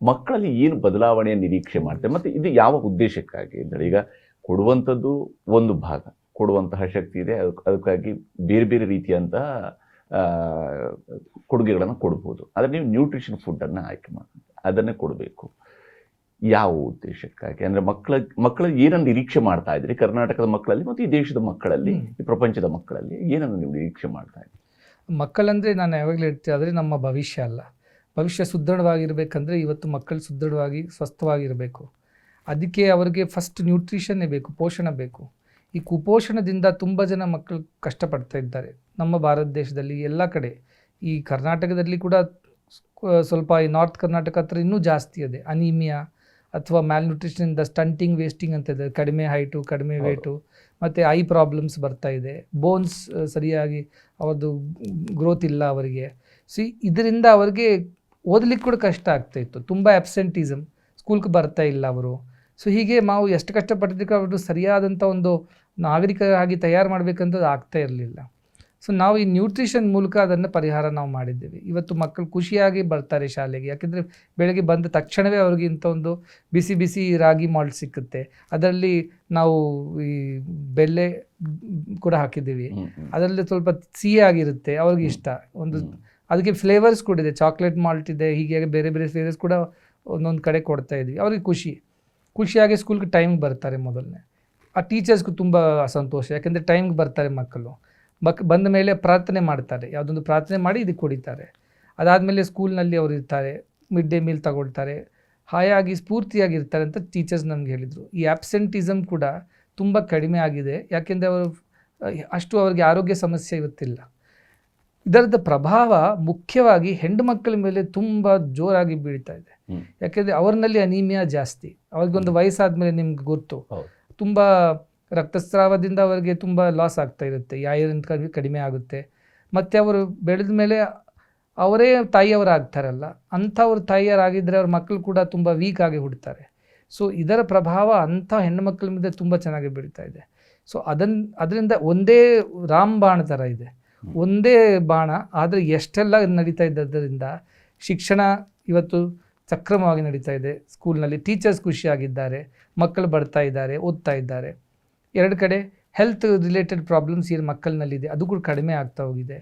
ಮಕ್ಕಳಲ್ಲಿ ಏನು ಬದಲಾವಣೆಯ ನಿರೀಕ್ಷೆ ಮಾಡ್ತಾರೆ ಮತ್ತೆ ಇದು ಯಾವ ಉದ್ದೇಶಕ್ಕಾಗಿ ಅಂದ್ರೆ ಈಗ ಕೊಡುವಂಥದ್ದು ಒಂದು ಭಾಗ ಕೊಡುವಂತಹ ಶಕ್ತಿ ಇದೆ ಅದಕ್- ಅದಕ್ಕಾಗಿ ಬೇರೆ ಬೇರೆ ರೀತಿಯಂತಹ ಕೊಡುಗೆಗಳನ್ನು ಕೊಡ್ಬೋದು. ಆದರೆ ನೀವು ನ್ಯೂಟ್ರಿಷನ್ ಫುಡ್ಡನ್ನು ಆಯ್ಕೆ ಮಾಡಿ ಅದನ್ನೇ ಕೊಡಬೇಕು. ಯಾವ ಉದ್ದೇಶಕ್ಕಾಗಿ? ಅಂದರೆ ಮಕ್ಕಳ ಮಕ್ಕಳ ಏನನ್ನು ನಿರೀಕ್ಷೆ ಮಾಡ್ತಾ ಇದ್ದೀರಿ ಕರ್ನಾಟಕದ ಮಕ್ಕಳಲ್ಲಿ ಮತ್ತು ಈ ದೇಶದ ಮಕ್ಕಳಲ್ಲಿ ಈ ಪ್ರಪಂಚದ ಮಕ್ಕಳಲ್ಲಿ ಏನನ್ನು ನೀವು ನಿರೀಕ್ಷೆ ಮಾಡ್ತಾ ಇದ್ದೀರಿ ಮಕ್ಕಳಂದರೆ ನಾನು ಯಾವಾಗಲೂ ಹೇಳ್ತೀನಿ ಆದರೆ ನಮ್ಮ ಭವಿಷ್ಯ ಅಲ್ಲ. ಭವಿಷ್ಯ ಸುದೃಢವಾಗಿರಬೇಕಂದ್ರೆ ಇವತ್ತು ಮಕ್ಕಳು ಸುದೃಢವಾಗಿ ಸ್ವಸ್ಥವಾಗಿರಬೇಕು. ಅದಕ್ಕೆ ಅವರಿಗೆ ಫಸ್ಟ್ ನ್ಯೂಟ್ರಿಷನ್ನೇ ಬೇಕು ಪೋಷಣ ಬೇಕು. ಈ ಕುಪೋಷಣದಿಂದ ತುಂಬ ಜನ ಮಕ್ಕಳು ಕಷ್ಟಪಡ್ತಾ ಇದ್ದಾರೆ. ನಮ್ಮ ಭಾರತ ದೇಶದಲ್ಲಿ ಎಲ್ಲ ಕಡೆ ಈ ಕರ್ನಾಟಕದಲ್ಲಿ ಕೂಡ ಸ್ವಲ್ಪ ಈ ನಾರ್ತ್ ಕರ್ನಾಟಕ ಹತ್ರ ಇನ್ನೂ ಜಾಸ್ತಿ ಇದೆ. ಅನೀಮಿಯಾ ಅಥವಾ ಮ್ಯಾಲ್ ನ್ಯೂಟ್ರಿಷನಿಂದ ಸ್ಟಂಟಿಂಗ್ ವೇಸ್ಟಿಂಗ್ ಅಂತ ಇದೆ. ಕಡಿಮೆ ಹೈಟು ಕಡಿಮೆ. ವೇಟು ಮತ್ತು ಐ ಪ್ರಾಬ್ಲಮ್ಸ್ ಬರ್ತಾ ಇದೆ. ಬೋನ್ಸ್ ಸರಿಯಾಗಿ ಅವ್ರದ್ದು ಗ್ರೋತ್ ಇಲ್ಲ ಅವರಿಗೆ. ಸೊ ಇದರಿಂದ ಅವರಿಗೆ ಓದಲಿಕ್ಕೆ ಕೂಡ ಕಷ್ಟ ಆಗ್ತಾ ಇತ್ತು. ತುಂಬ ಆ್ಯಬ್ಸೆಂಟಿಸಮ್ ಸ್ಕೂಲ್ಗೆ ಬರ್ತಾ ಇಲ್ಲ ಅವರು. ಸೊ ಹೀಗೆ ನಾವು ಎಷ್ಟು ಕಷ್ಟಪಟ್ಟಿದ್ದಕ್ಕೆ ಅವರು ಸರಿಯಾದಂಥ ಒಂದು ನಾಗರಿಕರಾಗಿ ತಯಾರು ಮಾಡಬೇಕಂತ ಆಗ್ತಾ ಇರಲಿಲ್ಲ. ಸೊ ನಾವು ಈ ನ್ಯೂಟ್ರಿಷನ್ ಮೂಲಕ ಅದನ್ನು ಪರಿಹಾರ ನಾವು ಮಾಡಿದ್ದೇವೆ. ಇವತ್ತು ಮಕ್ಕಳು ಖುಷಿಯಾಗಿ ಬರ್ತಾರೆ ಶಾಲೆಗೆ. ಯಾಕೆಂದರೆ ಬೆಳಗ್ಗೆ ಬಂದ ತಕ್ಷಣವೇ ಅವ್ರಿಗೆ ಇಂಥ ಒಂದು ಬಿಸಿ ಬಿಸಿ ರಾಗಿ ಮಾಲ್ಟ್ ಸಿಕ್ಕುತ್ತೆ. ಅದರಲ್ಲಿ ನಾವು ಈ ಬೆಲ್ಲೆ ಕೂಡ ಹಾಕಿದ್ದೀವಿ. ಅದರಲ್ಲಿ ಸ್ವಲ್ಪ ಸಿಹಿಯಾಗಿರುತ್ತೆ ಅವ್ರಿಗೆ ಇಷ್ಟ. ಒಂದು ಅದಕ್ಕೆ ಫ್ಲೇವರ್ಸ್ ಕೂಡ ಇದೆ. ಚಾಕ್ಲೇಟ್ ಮಾಲ್ಟ್ ಇದೆ ಹೀಗೆ ಬೇರೆ ಬೇರೆ ಫ್ಲೇವರ್ಸ್ ಕೂಡ ಒಂದೊಂದು ಕಡೆ ಕೊಡ್ತಾ ಇದ್ವಿ ಅವ್ರಿಗೆ ಖುಷಿ. ಖುಷಿಯಾಗಿ ಸ್ಕೂಲ್ಗೆ ಟೈಮ್ಗೆ ಬರ್ತಾರೆ ಮೊದಲನೇ. ಆ ಟೀಚರ್ಸ್ಗೂ ತುಂಬ ಸಂತೋಷ ಯಾಕೆಂದರೆ ಟೈಮ್ಗೆ ಬರ್ತಾರೆ ಮಕ್ಕಳು. ಮಕ್ ಬಂದ ಮೇಲೆ ಪ್ರಾರ್ಥನೆ ಮಾಡ್ತಾರೆ ಯಾವುದೊಂದು ಪ್ರಾರ್ಥನೆ ಮಾಡಿ ಇದಕ್ಕೆ ಕುಡಿತಾರೆ. ಅದಾದಮೇಲೆ ಸ್ಕೂಲ್ನಲ್ಲಿ ಅವರು ಇರ್ತಾರೆ ಮಿಡ್ ಡೇ ಮೀಲ್ ತಗೊಳ್ತಾರೆ ಹಾಯಾಗಿ ಸ್ಫೂರ್ತಿಯಾಗಿರ್ತಾರೆ ಅಂತ ಟೀಚರ್ಸ್ ನಮ್ಗೆ ಹೇಳಿದರು. ಈ ಆ್ಯಬ್ಸೆಂಟಿಸಮ್ ಕೂಡ ತುಂಬ ಕಡಿಮೆ ಆಗಿದೆ ಯಾಕೆಂದರೆ ಅವರು ಅಷ್ಟು ಅವರಿಗೆ ಆರೋಗ್ಯ ಸಮಸ್ಯೆ ಇವತ್ತಿಲ್ಲ ಇದರದ ಪ್ರಭಾವ ಮುಖ್ಯವಾಗಿ ಹೆಣ್ಣು ಮಕ್ಕಳ ಮೇಲೆ ತುಂಬ ಜೋರಾಗಿ ಬೀಳ್ತಾ ಇದೆ. ಯಾಕೆಂದರೆ ಅವ್ರನ್ನಲ್ಲಿ ಅನೀಮಿಯಾ ಜಾಸ್ತಿ. ಅವ್ರಿಗೊಂದು ವಯಸ್ಸಾದ್ಮೇಲೆ ನಿಮ್ಗೆ ಗೊತ್ತು. ತುಂಬ ರಕ್ತಸ್ರಾವದಿಂದ ಅವರಿಗೆ ತುಂಬ ಲಾಸ್ ಆಗ್ತಾ ಇರುತ್ತೆ. ಐರನ್ ಕಡಿಮೆ ಆಗುತ್ತೆ. ಮತ್ತು ಅವರು ಬೆಳೆದ ಮೇಲೆ ಅವರೇ ತಾಯಿಯವರಾಗ್ತಾರಲ್ಲ, ಅಂಥವ್ರು ತಾಯಿಯರಾಗಿದ್ದರೆ ಅವ್ರ ಮಕ್ಕಳು ಕೂಡ ತುಂಬ ವೀಕ್ ಆಗಿ ಹುಡ್ತಾರೆ. ಸೊ ಇದರ ಪ್ರಭಾವ ಅಂಥ ಹೆಣ್ಣು ಮಕ್ಕಳ ಮೇಲೆ ತುಂಬ ಚೆನ್ನಾಗಿ ಬೀಳ್ತಾ ಇದೆ. ಸೊ ಅದನ್, ಅದರಿಂದ ಒಂದೇ ರಾಮಬಾಣ ಥರ ಇದೆ. ಒಂದೇ ಬಾಣ, ಆದರೆ ಎಷ್ಟೆಲ್ಲ ನಡೀತಾ ಇದ್ದದರಿಂದ ಶಿಕ್ಷಣ ಇವತ್ತು ಸಕ್ರಮವಾಗಿ ನಡೀತಾ ಇದೆ. ಸ್ಕೂಲ್ನಲ್ಲಿ ಟೀಚರ್ಸ್ ಖುಷಿಯಾಗಿದ್ದಾರೆ. ಮಕ್ಕಳು ಬರ್ತಾ ಇದ್ದಾರೆ ಓದ್ತಾ ಇದ್ದಾರೆ. ಎರಡು ಕಡೆ ಹೆಲ್ತ್ ರಿಲೇಟೆಡ್ ಪ್ರಾಬ್ಲಮ್ಸ್ ಏನು ಮಕ್ಕಳಿನಲ್ಲಿದೆ ಅದು ಕೂಡ ಕಡಿಮೆ ಆಗ್ತಾ ಹೋಗಿದೆ.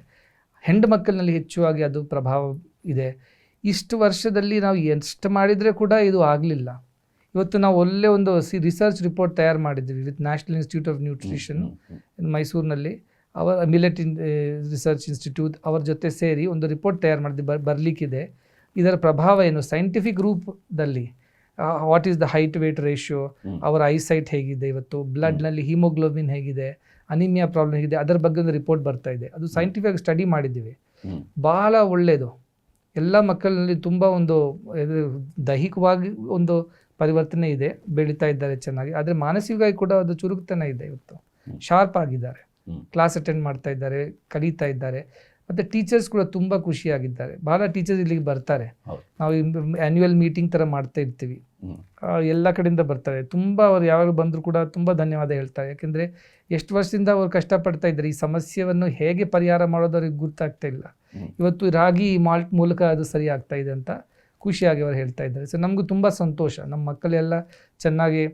ಹೆಣ್ಣು ಮಕ್ಕಳಿನಲ್ಲಿ ಹೆಚ್ಚುವಾಗಿ ಅದು ಪ್ರಭಾವ ಇದೆ. ಇಷ್ಟು ವರ್ಷದಲ್ಲಿ ನಾವು ಎಷ್ಟು ಮಾಡಿದರೆ ಕೂಡ ಇದು ಆಗಲಿಲ್ಲ. ಇವತ್ತು ನಾವು ಒಳ್ಳೆ ಒಂದು ಸಿ ರಿಸರ್ಚ್ ರಿಪೋರ್ಟ್ ತಯಾರು ಮಾಡಿದ್ವಿ with national institute of nutrition. ಮೈಸೂರಿನಲ್ಲಿ. ಅವರ ಮಿಲೆಟ್ ಇನ್ ರಿಸರ್ಚ್ ಇನ್ಸ್ಟಿಟ್ಯೂಟ್ ಅವರ ಜೊತೆ ಸೇರಿ ಒಂದು ರಿಪೋರ್ಟ್ ತಯಾರು ಮಾಡಿದ್ವಿ ಬರ್ ಬರಲಿಕ್ಕಿದೆ. ಇದರ ಪ್ರಭಾವ ಏನು? ಸೈಂಟಿಫಿಕ್ ರೂಪದಲ್ಲಿ what is the height weight ratio. ಅವರ ಐಸೈಟ್ ಹೇಗಿದೆ ಇವತ್ತು? ಬ್ಲಡ್ನಲ್ಲಿ ಹಿಮೋಗ್ಲೋಬಿನ್ ಹೇಗಿದೆ? ಅನಿಮಿಯಾ ಪ್ರಾಬ್ಲಮ್ ಹೇಗಿದೆ? ಅದರ ಬಗ್ಗೆ ಒಂದು ರಿಪೋರ್ಟ್ ಬರ್ತಾ ಇದೆ. ಅದು ಸೈಂಟಿಫಿಕ್ ಸ್ಟಡಿ ಮಾಡಿದ್ದೀವಿ. ಬಹಳ ಒಳ್ಳೆಯದು ಎಲ್ಲ ಮಕ್ಕಳಲ್ಲಿ ತುಂಬ ಒಂದು ದೈಹಿಕವಾಗಿ ಒಂದು ಪರಿವರ್ತನೆ ಇದೆ. ಬೆಳೀತಾ ಇದ್ದಾರೆ ಚೆನ್ನಾಗಿ. ಆದರೆ ಮಾನಸಿಕವಾಗಿ ಕೂಡ ಅದು ಚುರುಕುತನ ಇದೆ ಇವತ್ತು. ಶಾರ್ಪ್ ಆಗಿದ್ದಾರೆ. ಕ್ಲಾಸ್ ಅಟೆಂಡ್ ಮಾಡ್ತಾ ಇದ್ದಾರೆ ಕಲಿತಾ ಇದ್ದಾರೆ. ಮತ್ತು ಟೀಚರ್ಸ್ ಕೂಡ ತುಂಬ ಖುಷಿಯಾಗಿದ್ದಾರೆ. ಬಹಳ ಟೀಚರ್ಸ್ ಇಲ್ಲಿಗೆ ಬರ್ತಾರೆ. ನಾವು ಆ್ಯನ್ಯುವಲ್ ಮೀಟಿಂಗ್ ಥರ ಮಾಡ್ತಾ ಇರ್ತೀವಿ. ಎಲ್ಲ ಕಡೆಯಿಂದ ಬರ್ತಾರೆ. ತುಂಬ ಅವ್ರು ಯಾವಾಗ ಬಂದರೂ ಕೂಡ ತುಂಬ ಧನ್ಯವಾದ ಹೇಳ್ತಾರೆ. ಯಾಕೆಂದರೆ ಎಷ್ಟು ವರ್ಷದಿಂದ ಅವ್ರು ಕಷ್ಟಪಡ್ತಾ ಇದ್ದಾರೆ. ಈ ಸಮಸ್ಯೆಯನ್ನು ಹೇಗೆ ಪರಿಹಾರ ಮಾಡೋದು ಅವ್ರಿಗೆ ಗೊತ್ತಾಗ್ತಾ ಇಲ್ಲ ಇವತ್ತು ರಾಗಿ ಮಾಲ್ಟ್ ಮೂಲಕ ಅದು ಸರಿ ಆಗ್ತಾ ಇದೆ ಅಂತ ಖುಷಿಯಾಗಿ ಅವರು ಹೇಳ್ತಾ ಇದ್ದಾರೆ. ಸೊ ನಮಗೂ ತುಂಬ ಸಂತೋಷ. ನಮ್ಮ ಮಕ್ಕಳೆಲ್ಲ ಚೆನ್ನಾಗಿ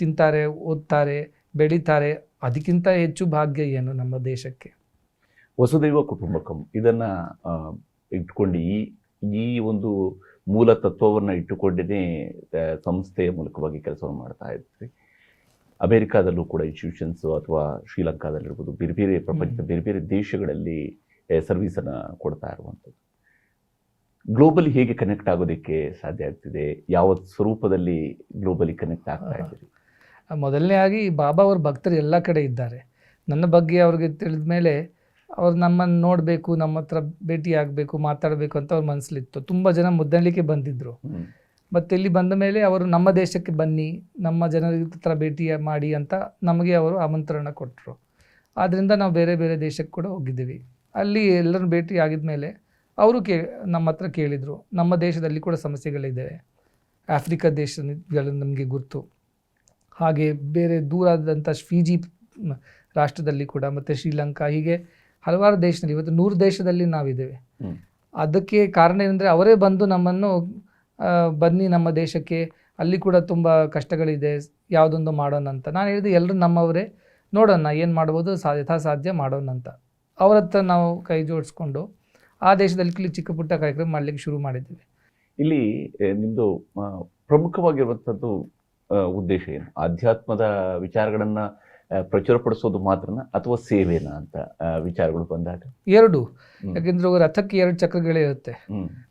ತಿಂತಾರೆ ಓದ್ತಾರೆ ಬೆಳೀತಾರೆ. ಅದಕ್ಕಿಂತ ಹೆಚ್ಚು ಭಾಗ್ಯ ಏನು ನಮ್ಮ ದೇಶಕ್ಕೆ? ವಸುದೈವ ಕುಟುಂಬಕಂ. ಇದನ್ನ ಇಟ್ಕೊಂಡು ಈ ಈ ಒಂದು ಮೂಲ ತತ್ವವನ್ನ ಇಟ್ಟುಕೊಂಡೇ ಸಂಸ್ಥೆಯ ಮೂಲಕವಾಗಿ ಕೆಲಸವನ್ನು ಮಾಡ್ತಾ ಇದ್ರಿ. ಅಮೆರಿಕಾದಲ್ಲೂ ಕೂಡ ಇನ್ಸ್ಟಿಟ್ಯೂಷನ್ಸ್ ಅಥವಾ ಶ್ರೀಲಂಕಾದಲ್ಲಿರ್ಬೋದು ಬೇರೆ ಬೇರೆ ಪ್ರಪಂಚದ ಬೇರೆ ಬೇರೆ ದೇಶಗಳಲ್ಲಿ ಸರ್ವಿಸನ್ನು ಕೊಡ್ತಾ ಇರುವಂಥದ್ದು. ಗ್ಲೋಬಲಿ ಹೇಗೆ ಕನೆಕ್ಟ್ ಆಗೋದಕ್ಕೆ ಸಾಧ್ಯ ಆಗ್ತಿದೆ? ಯಾವ ಸ್ವರೂಪದಲ್ಲಿ ಗ್ಲೋಬಲಿ ಕನೆಕ್ಟ್ ಆಗ್ತಾ ಇದ್ದೀರಿ? ಮೊದಲನೇ ಆಗಿ ಬಾಬಾ ಅವ್ರ ಭಕ್ತರು ಎಲ್ಲ ಕಡೆ ಇದ್ದಾರೆ. ನನ್ನ ಬಗ್ಗೆ ಅವ್ರಿಗೆ ತಿಳಿದ ಮೇಲೆ ಅವ್ರು ನಮ್ಮನ್ನು ನೋಡಬೇಕು ನಮ್ಮ ಹತ್ರ ಭೇಟಿ ಆಗಬೇಕು ಮಾತಾಡಬೇಕು ಅಂತ ಅವ್ರ ಮನಸ್ಸಲ್ಲಿತ್ತು ತುಂಬ ಜನ ಮುದ್ದಳ್ಳಿಕ್ಕೆ ಬಂದಿದ್ದರು ಮತ್ತೆ ಇಲ್ಲಿ ಬಂದ ಮೇಲೆ ಅವರು ನಮ್ಮ ದೇಶಕ್ಕೆ ಬನ್ನಿ ನಮ್ಮ ಜನರ ಹತ್ರ ಭೇಟಿ ಮಾಡಿ ಅಂತ ನಮಗೆ ಅವರು ಆಮಂತ್ರಣ ಕೊಟ್ಟರು ಆದ್ದರಿಂದ ನಾವು ಬೇರೆ ಬೇರೆ ದೇಶಕ್ಕೆ ಕೂಡ ಹೋಗಿದ್ದೀವಿ. ಅಲ್ಲಿ ಎಲ್ಲರನ್ನು ಭೇಟಿ ಆಗಿದ ಮೇಲೆ ಅವರು ಕೇ ನಮ್ಮ ಹತ್ರ ಕೇಳಿದರು. ನಮ್ಮ ದೇಶದಲ್ಲಿ ಕೂಡ ಸಮಸ್ಯೆಗಳಿದ್ದಾವೆ ಆಫ್ರಿಕಾ ದೇಶಗಳು ನಮಗೆ ಗುರ್ತು. ಹಾಗೆ ಬೇರೆ ದೂರಾದಂಥ ಫಿಜಿ ರಾಷ್ಟ್ರದಲ್ಲಿ ಕೂಡ ಮತ್ತು ಶ್ರೀಲಂಕಾ ಹೀಗೆ ಹಲವಾರು ದೇಶದಲ್ಲಿ ಇವತ್ತು ನೂರು ದೇಶದಲ್ಲಿ ನಾವಿದ್ದೇವೆ. ಅದಕ್ಕೆ ಕಾರಣ ಏನಂದರೆ ಅವರೇ ಬಂದು ನಮ್ಮನ್ನು ಬನ್ನಿ ನಮ್ಮ ದೇಶಕ್ಕೆ. ಅಲ್ಲಿ ಕೂಡ ತುಂಬ ಕಷ್ಟಗಳಿದೆ ಯಾವುದೊಂದು ಮಾಡೋಣ ಅಂತ. ನಾನು ಹೇಳಿದೆ ಎಲ್ಲರೂ ನಮ್ಮವರೇ ನೋಡೋಣ ಏನು ಮಾಡ್ಬೋದು ಸಾ ಯಥಾಸಾಧ್ಯ ಮಾಡೋಣ ಅಂತ. ಅವ್ರ ಹತ್ರ ನಾವು ಕೈ ಜೋಡಿಸ್ಕೊಂಡು ಆ ದೇಶದಲ್ಲಿ ಚಿಕ್ಕ ಪುಟ್ಟ ಕಾರ್ಯಕ್ರಮ ಮಾಡಲಿಕ್ಕೆ ಶುರು ಮಾಡಿದ್ದೇವೆ. ಇಲ್ಲಿ ನಿಮ್ಮದು ಪ್ರಮುಖವಾಗಿರುವಂಥದ್ದು ಉದ್ದೇಶ ಏನು? ಆಧ್ಯಾತ್ಮದ ವಿಚಾರಗಳನ್ನ ಪ್ರಚುರಪಡಿಸೋದು ಮಾತ್ರನ ಅಥವಾ ಸೇವೆನ ಅಂತ ವಿಚಾರಗಳು ಬಂದಾಗ? ಎರಡು. ಯಾಕೆಂದ್ರೆ ರಥಕ್ಕೆ ಎರಡು ಚಕ್ರಗಳೇ ಇರುತ್ತೆ.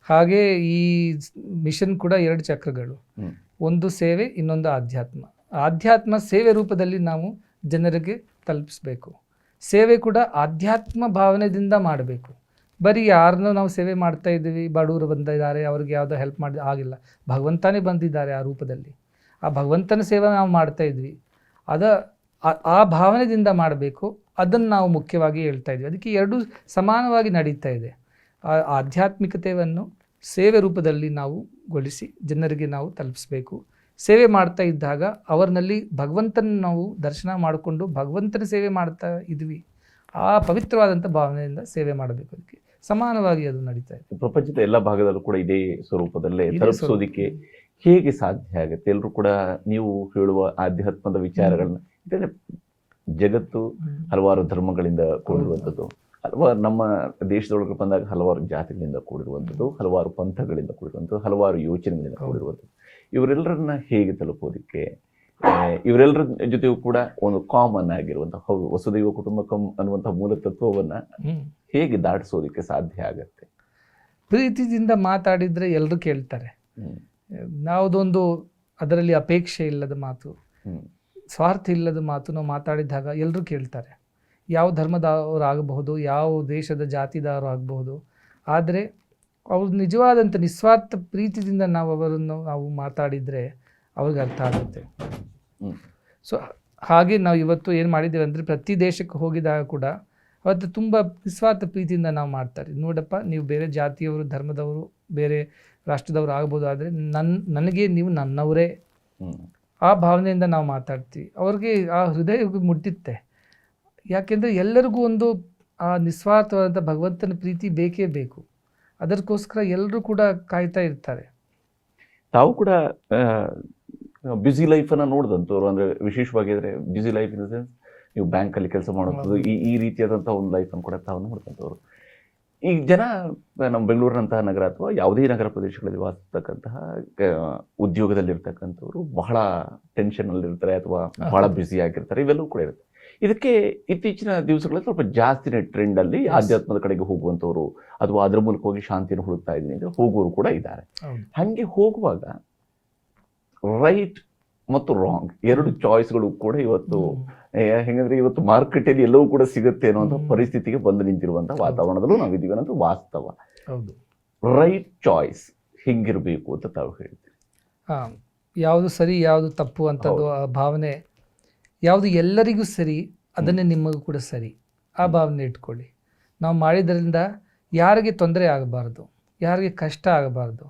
ಹಾಗೆ ಈ ಮಿಷನ್ ಕೂಡ ಎರಡು ಚಕ್ರಗಳು. ಒಂದು ಸೇವೆ ಇನ್ನೊಂದು ಆಧ್ಯಾತ್ಮ. ಆಧ್ಯಾತ್ಮ ಸೇವೆ ರೂಪದಲ್ಲಿ ನಾವು ಜನರಿಗೆ ತಲುಪಿಸ್ಬೇಕು. ಸೇವೆ ಕೂಡ ಆಧ್ಯಾತ್ಮ ಭಾವನೆದಿಂದ ಮಾಡಬೇಕು. ಬರೀ ಯಾರನ್ನೂ ನಾವು ಸೇವೆ ಮಾಡ್ತಾ ಇದ್ದೀವಿ ಬಡವರು ಬಂದಿದ್ದಾರೆ ಅವ್ರಿಗೆ ಯಾವುದೋ ಹೆಲ್ಪ್ ಮಾಡಿ ಆಗಿಲ್ಲ. ಭಗವಂತನೇ ಬಂದಿದ್ದಾರೆ ಆ ರೂಪದಲ್ಲಿ. ಆ ಭಗವಂತನ ಸೇವೆ ನಾವು ಮಾಡ್ತಾ ಇದ್ವಿ. ಅದ ಆ- ಆ ಭಾವನೆಯಿಂದ ಮಾಡಬೇಕು ಅದನ್ನು ನಾವು ಮುಖ್ಯವಾಗಿ ಹೇಳ್ತಾ ಇದ್ವಿ. ಅದಕ್ಕೆ ಎರಡು ಸಮಾನವಾಗಿ ನಡೀತಾ ಇದೆ. ಆ ಆಧ್ಯಾತ್ಮಿಕತೆಯನ್ನು ಸೇವೆ ರೂಪದಲ್ಲಿ ನಾವು ಗೊಳಿಸಿ ಜನರಿಗೆ ನಾವು ತಲುಪಿಸ್ಬೇಕು. ಸೇವೆ ಮಾಡ್ತಾ ಇದ್ದಾಗ ಅವರಲ್ಲಿ ಭಗವಂತನ ನಾವು ದರ್ಶನ ಮಾಡಿಕೊಂಡು ಭಗವಂತನ ಸೇವೆ ಮಾಡ್ತಾ ಇದ್ವಿ. ಆ ಪವಿತ್ರವಾದಂಥ ಭಾವನೆಯಿಂದ ಸೇವೆ ಮಾಡಬೇಕು ಅದಕ್ಕೆ. ಸಮಾನವಾಗಿ ಅದು ನಡೀತಾ ಇದೆ. ಪ್ರಪಂಚದ ಎಲ್ಲ ಭಾಗದಲ್ಲೂ ಕೂಡ ಇದೇ ಸ್ವರೂಪದಲ್ಲೇ ತಲುಪಿಸೋದಿಕ್ಕೆ ಹೇಗೆ ಸಾಧ್ಯ ಆಗುತ್ತೆ? ಎಲ್ಲರೂ ಕೂಡ ನೀವು ಹೇಳುವ ಆಧ್ಯಾತ್ಮದ ವಿಚಾರಗಳನ್ನ ಯಾಕಂದ್ರೆ ಜಗತ್ತು ಹಲವಾರು ಧರ್ಮಗಳಿಂದ ಕೂಡಿರುವಂಥದ್ದು ಹಲವಾರು ನಮ್ಮ ದೇಶದೊಳಗೆ ಬಂದಾಗ ಹಲವಾರು ಜಾತಿಗಳಿಂದ ಕೂಡಿರುವಂಥದ್ದು ಹಲವಾರು ಪಂಥಗಳಿಂದ ಕೂಡಿರುವಂಥದ್ದು ಹಲವಾರು ಯೋಚನೆಗಳಿಂದ. ಕೂಡಿರುವಂಥದ್ದು ಇವರೆಲ್ಲರನ್ನ ಹೇಗೆ ತಲುಪೋದಕ್ಕೆ ಇವರೆಲ್ಲರ ಜೊತೆಗೂ ಕೂಡ ಒಂದು ಕಾಮನ್ ಆಗಿರುವಂಥ ಹೌದು ವಸುದೈವ ಕುಟುಂಬಕಂ ಅನ್ನುವಂಥ ಮೂಲ ತತ್ವವನ್ನ. ಹೇಗೆ ದಾಟಿಸೋದಕ್ಕೆ ಸಾಧ್ಯ ಆಗತ್ತೆ ಪ್ರೀತಿದಿಂದ ಮಾತಾಡಿದ್ರೆ ಎಲ್ಲರೂ ಕೇಳ್ತಾರೆ ಹ್ಮ್. ಯಾವುದೊಂದು ಅದರಲ್ಲಿ ಅಪೇಕ್ಷೆ ಇಲ್ಲದ ಮಾತು ಹ್ಮ್. ಸ್ವಾರ್ಥ ಇಲ್ಲದ ಮಾತು ನಾವು ಮಾತಾಡಿದಾಗ ಎಲ್ಲರೂ ಕೇಳ್ತಾರೆ. ಯಾವ ಧರ್ಮದವರು ಆಗಬಹುದು ಯಾವ ದೇಶದ ಜಾತಿದವರು ಆಗಬಹುದು. ಆದರೆ ಅವ್ರು ನಿಜವಾದಂಥ ನಿಸ್ವಾರ್ಥ ಪ್ರೀತಿಯಿಂದ ನಾವು ಅವರನ್ನು ನಾವು ಮಾತಾಡಿದರೆ ಅವ್ರಿಗೆ ಅರ್ಥ ಆಗುತ್ತೆ. ಸೊ ಹಾಗೆ ನಾವು ಇವತ್ತು ಏನು ಮಾಡಿದ್ದೇವೆ ಅಂದರೆ ಪ್ರತಿ ದೇಶಕ್ಕೆ ಹೋಗಿದಾಗ ಕೂಡ ಅವತ್ತು ತುಂಬ ನಿಸ್ವಾರ್ಥ ಪ್ರೀತಿಯಿಂದ ನಾವು ಮಾಡ್ತಾರೆ. ನೋಡಪ್ಪ ನೀವು ಬೇರೆ ಜಾತಿಯವರು ಧರ್ಮದವರು ಬೇರೆ ರಾಷ್ಟ್ರದವರು ಆಗ್ಬೋದು ಆದರೆ ನನ್ನ ನನಗೆ ನೀವು ನನ್ನವರೇ. ಆ ಭಾವನೆಯಿಂದ ನಾವು ಮಾತಾಡ್ತೀವಿ. ಅವ್ರಿಗೆ ಆ ಹೃದಯ ಮುಟ್ಟಿತ್ತೆ ಯಾಕೆಂದರೆ ಎಲ್ಲರಿಗೂ ಒಂದು ಆ ನಿಸ್ವಾರ್ಥವಾದ ಭಗವಂತನ ಪ್ರೀತಿ ಬೇಕೇ ಬೇಕು. ಅದಕ್ಕೋಸ್ಕರ ಎಲ್ಲರೂ ಕೂಡ ಕಾಯ್ತಾ ಇರ್ತಾರೆ. ತಾವು ಕೂಡ ಬ್ಯುಸಿ ಲೈಫನ್ನು ನೋಡಿದಂಥವ್ರು ಅಂದರೆ ವಿಶೇಷವಾಗಿ ಅಂದರೆ busy life in the sense ನೀವು ಬ್ಯಾಂಕಲ್ಲಿ ಕೆಲಸ ಮಾಡುವಂಥದ್ದು ಈ ಈ ರೀತಿಯಾದಂಥ ಒಂದು ಲೈಫನ್ನು ಕೂಡ ತಾವು ನೋಡ್ತಂಥವ್ರು ಈಗ ಜನ ನಮ್ಮ ಬೆಂಗಳೂರಿನಂತಹ ನಗರ ಅಥವಾ ಯಾವುದೇ ನಗರ ಪ್ರದೇಶಗಳಲ್ಲಿ ವಾಸಿಸ್ತಕ್ಕಂತಹ ಉದ್ಯೋಗದಲ್ಲಿರ್ತಕ್ಕಂಥವ್ರು ಬಹಳ ಟೆನ್ಷನಲ್ಲಿರ್ತಾರೆ ಅಥವಾ ಬಹಳ ಬ್ಯುಸಿ ಆಗಿರ್ತಾರೆ ಇವೆಲ್ಲವೂ ಕೂಡ ಇರುತ್ತೆ. ಇದಕ್ಕೆ ಇತ್ತೀಚಿನ ದಿವಸಗಳಲ್ಲಿ ಸ್ವಲ್ಪ ಜಾಸ್ತಿನೇ ಟ್ರೆಂಡಲ್ಲಿ. ಆಧ್ಯಾತ್ಮದ ಕಡೆಗೆ ಹೋಗುವಂಥವ್ರು ಅಥವಾ ಅದರ ಮೂಲಕ ಹೋಗಿ ಶಾಂತಿಯನ್ನು ಹುಡುಕ್ತಾ ಇದ್ದೀನಿ ಅಂದರೆ ಹೋಗುವವರು ಕೂಡ ಇದ್ದಾರೆ. ಹಾಗೆ ಹೋಗುವಾಗ ರೈಟ್ ಮತ್ತು ರಾಂಗ್ ಎರಡು ಚಾಯ್ಸ್ಗಳು ಕೂಡ ಇವತ್ತು ಹೆಂಗಂದ್ರೆ ಇವತ್ತು ಮಾರ್ಕೆಟಲ್ಲಿ ಎಲ್ಲವೂ ಕೂಡ ಸಿಗುತ್ತೆ ಅನ್ನುವಂಥ ಪರಿಸ್ಥಿತಿಗೆ ಬಂದು ನಿಂತಿರುವಂತಹ ವಾತಾವರಣದಲ್ಲೂ ನಾವಿದ್ದೀವಿ ಅನ್ನೋದು ವಾಸ್ತವ. ಹೌದು. ರೈಟ್ ಚಾಯ್ಸ್ ಹಿಂಗಿರಬೇಕು ಅಂತ ತಾವು ಹೇಳ್ತೀವಿ ಹಾಂ ಯಾವುದು ಸರಿ ಯಾವುದು ತಪ್ಪು ಅಂತದ್ದು ಆ ಭಾವನೆ ಯಾವುದು ಎಲ್ಲರಿಗೂ ಸರಿ ಅದನ್ನೇ ನಿಮಗೂ ಕೂಡ ಸರಿ. ಆ ಭಾವನೆ ಇಟ್ಕೊಳ್ಳಿ. ನಾವು ಮಾಡಿದ್ರಿಂದ ಯಾರಿಗೆ ತೊಂದರೆ ಆಗಬಾರ್ದು ಯಾರಿಗೆ ಕಷ್ಟ ಆಗಬಾರ್ದು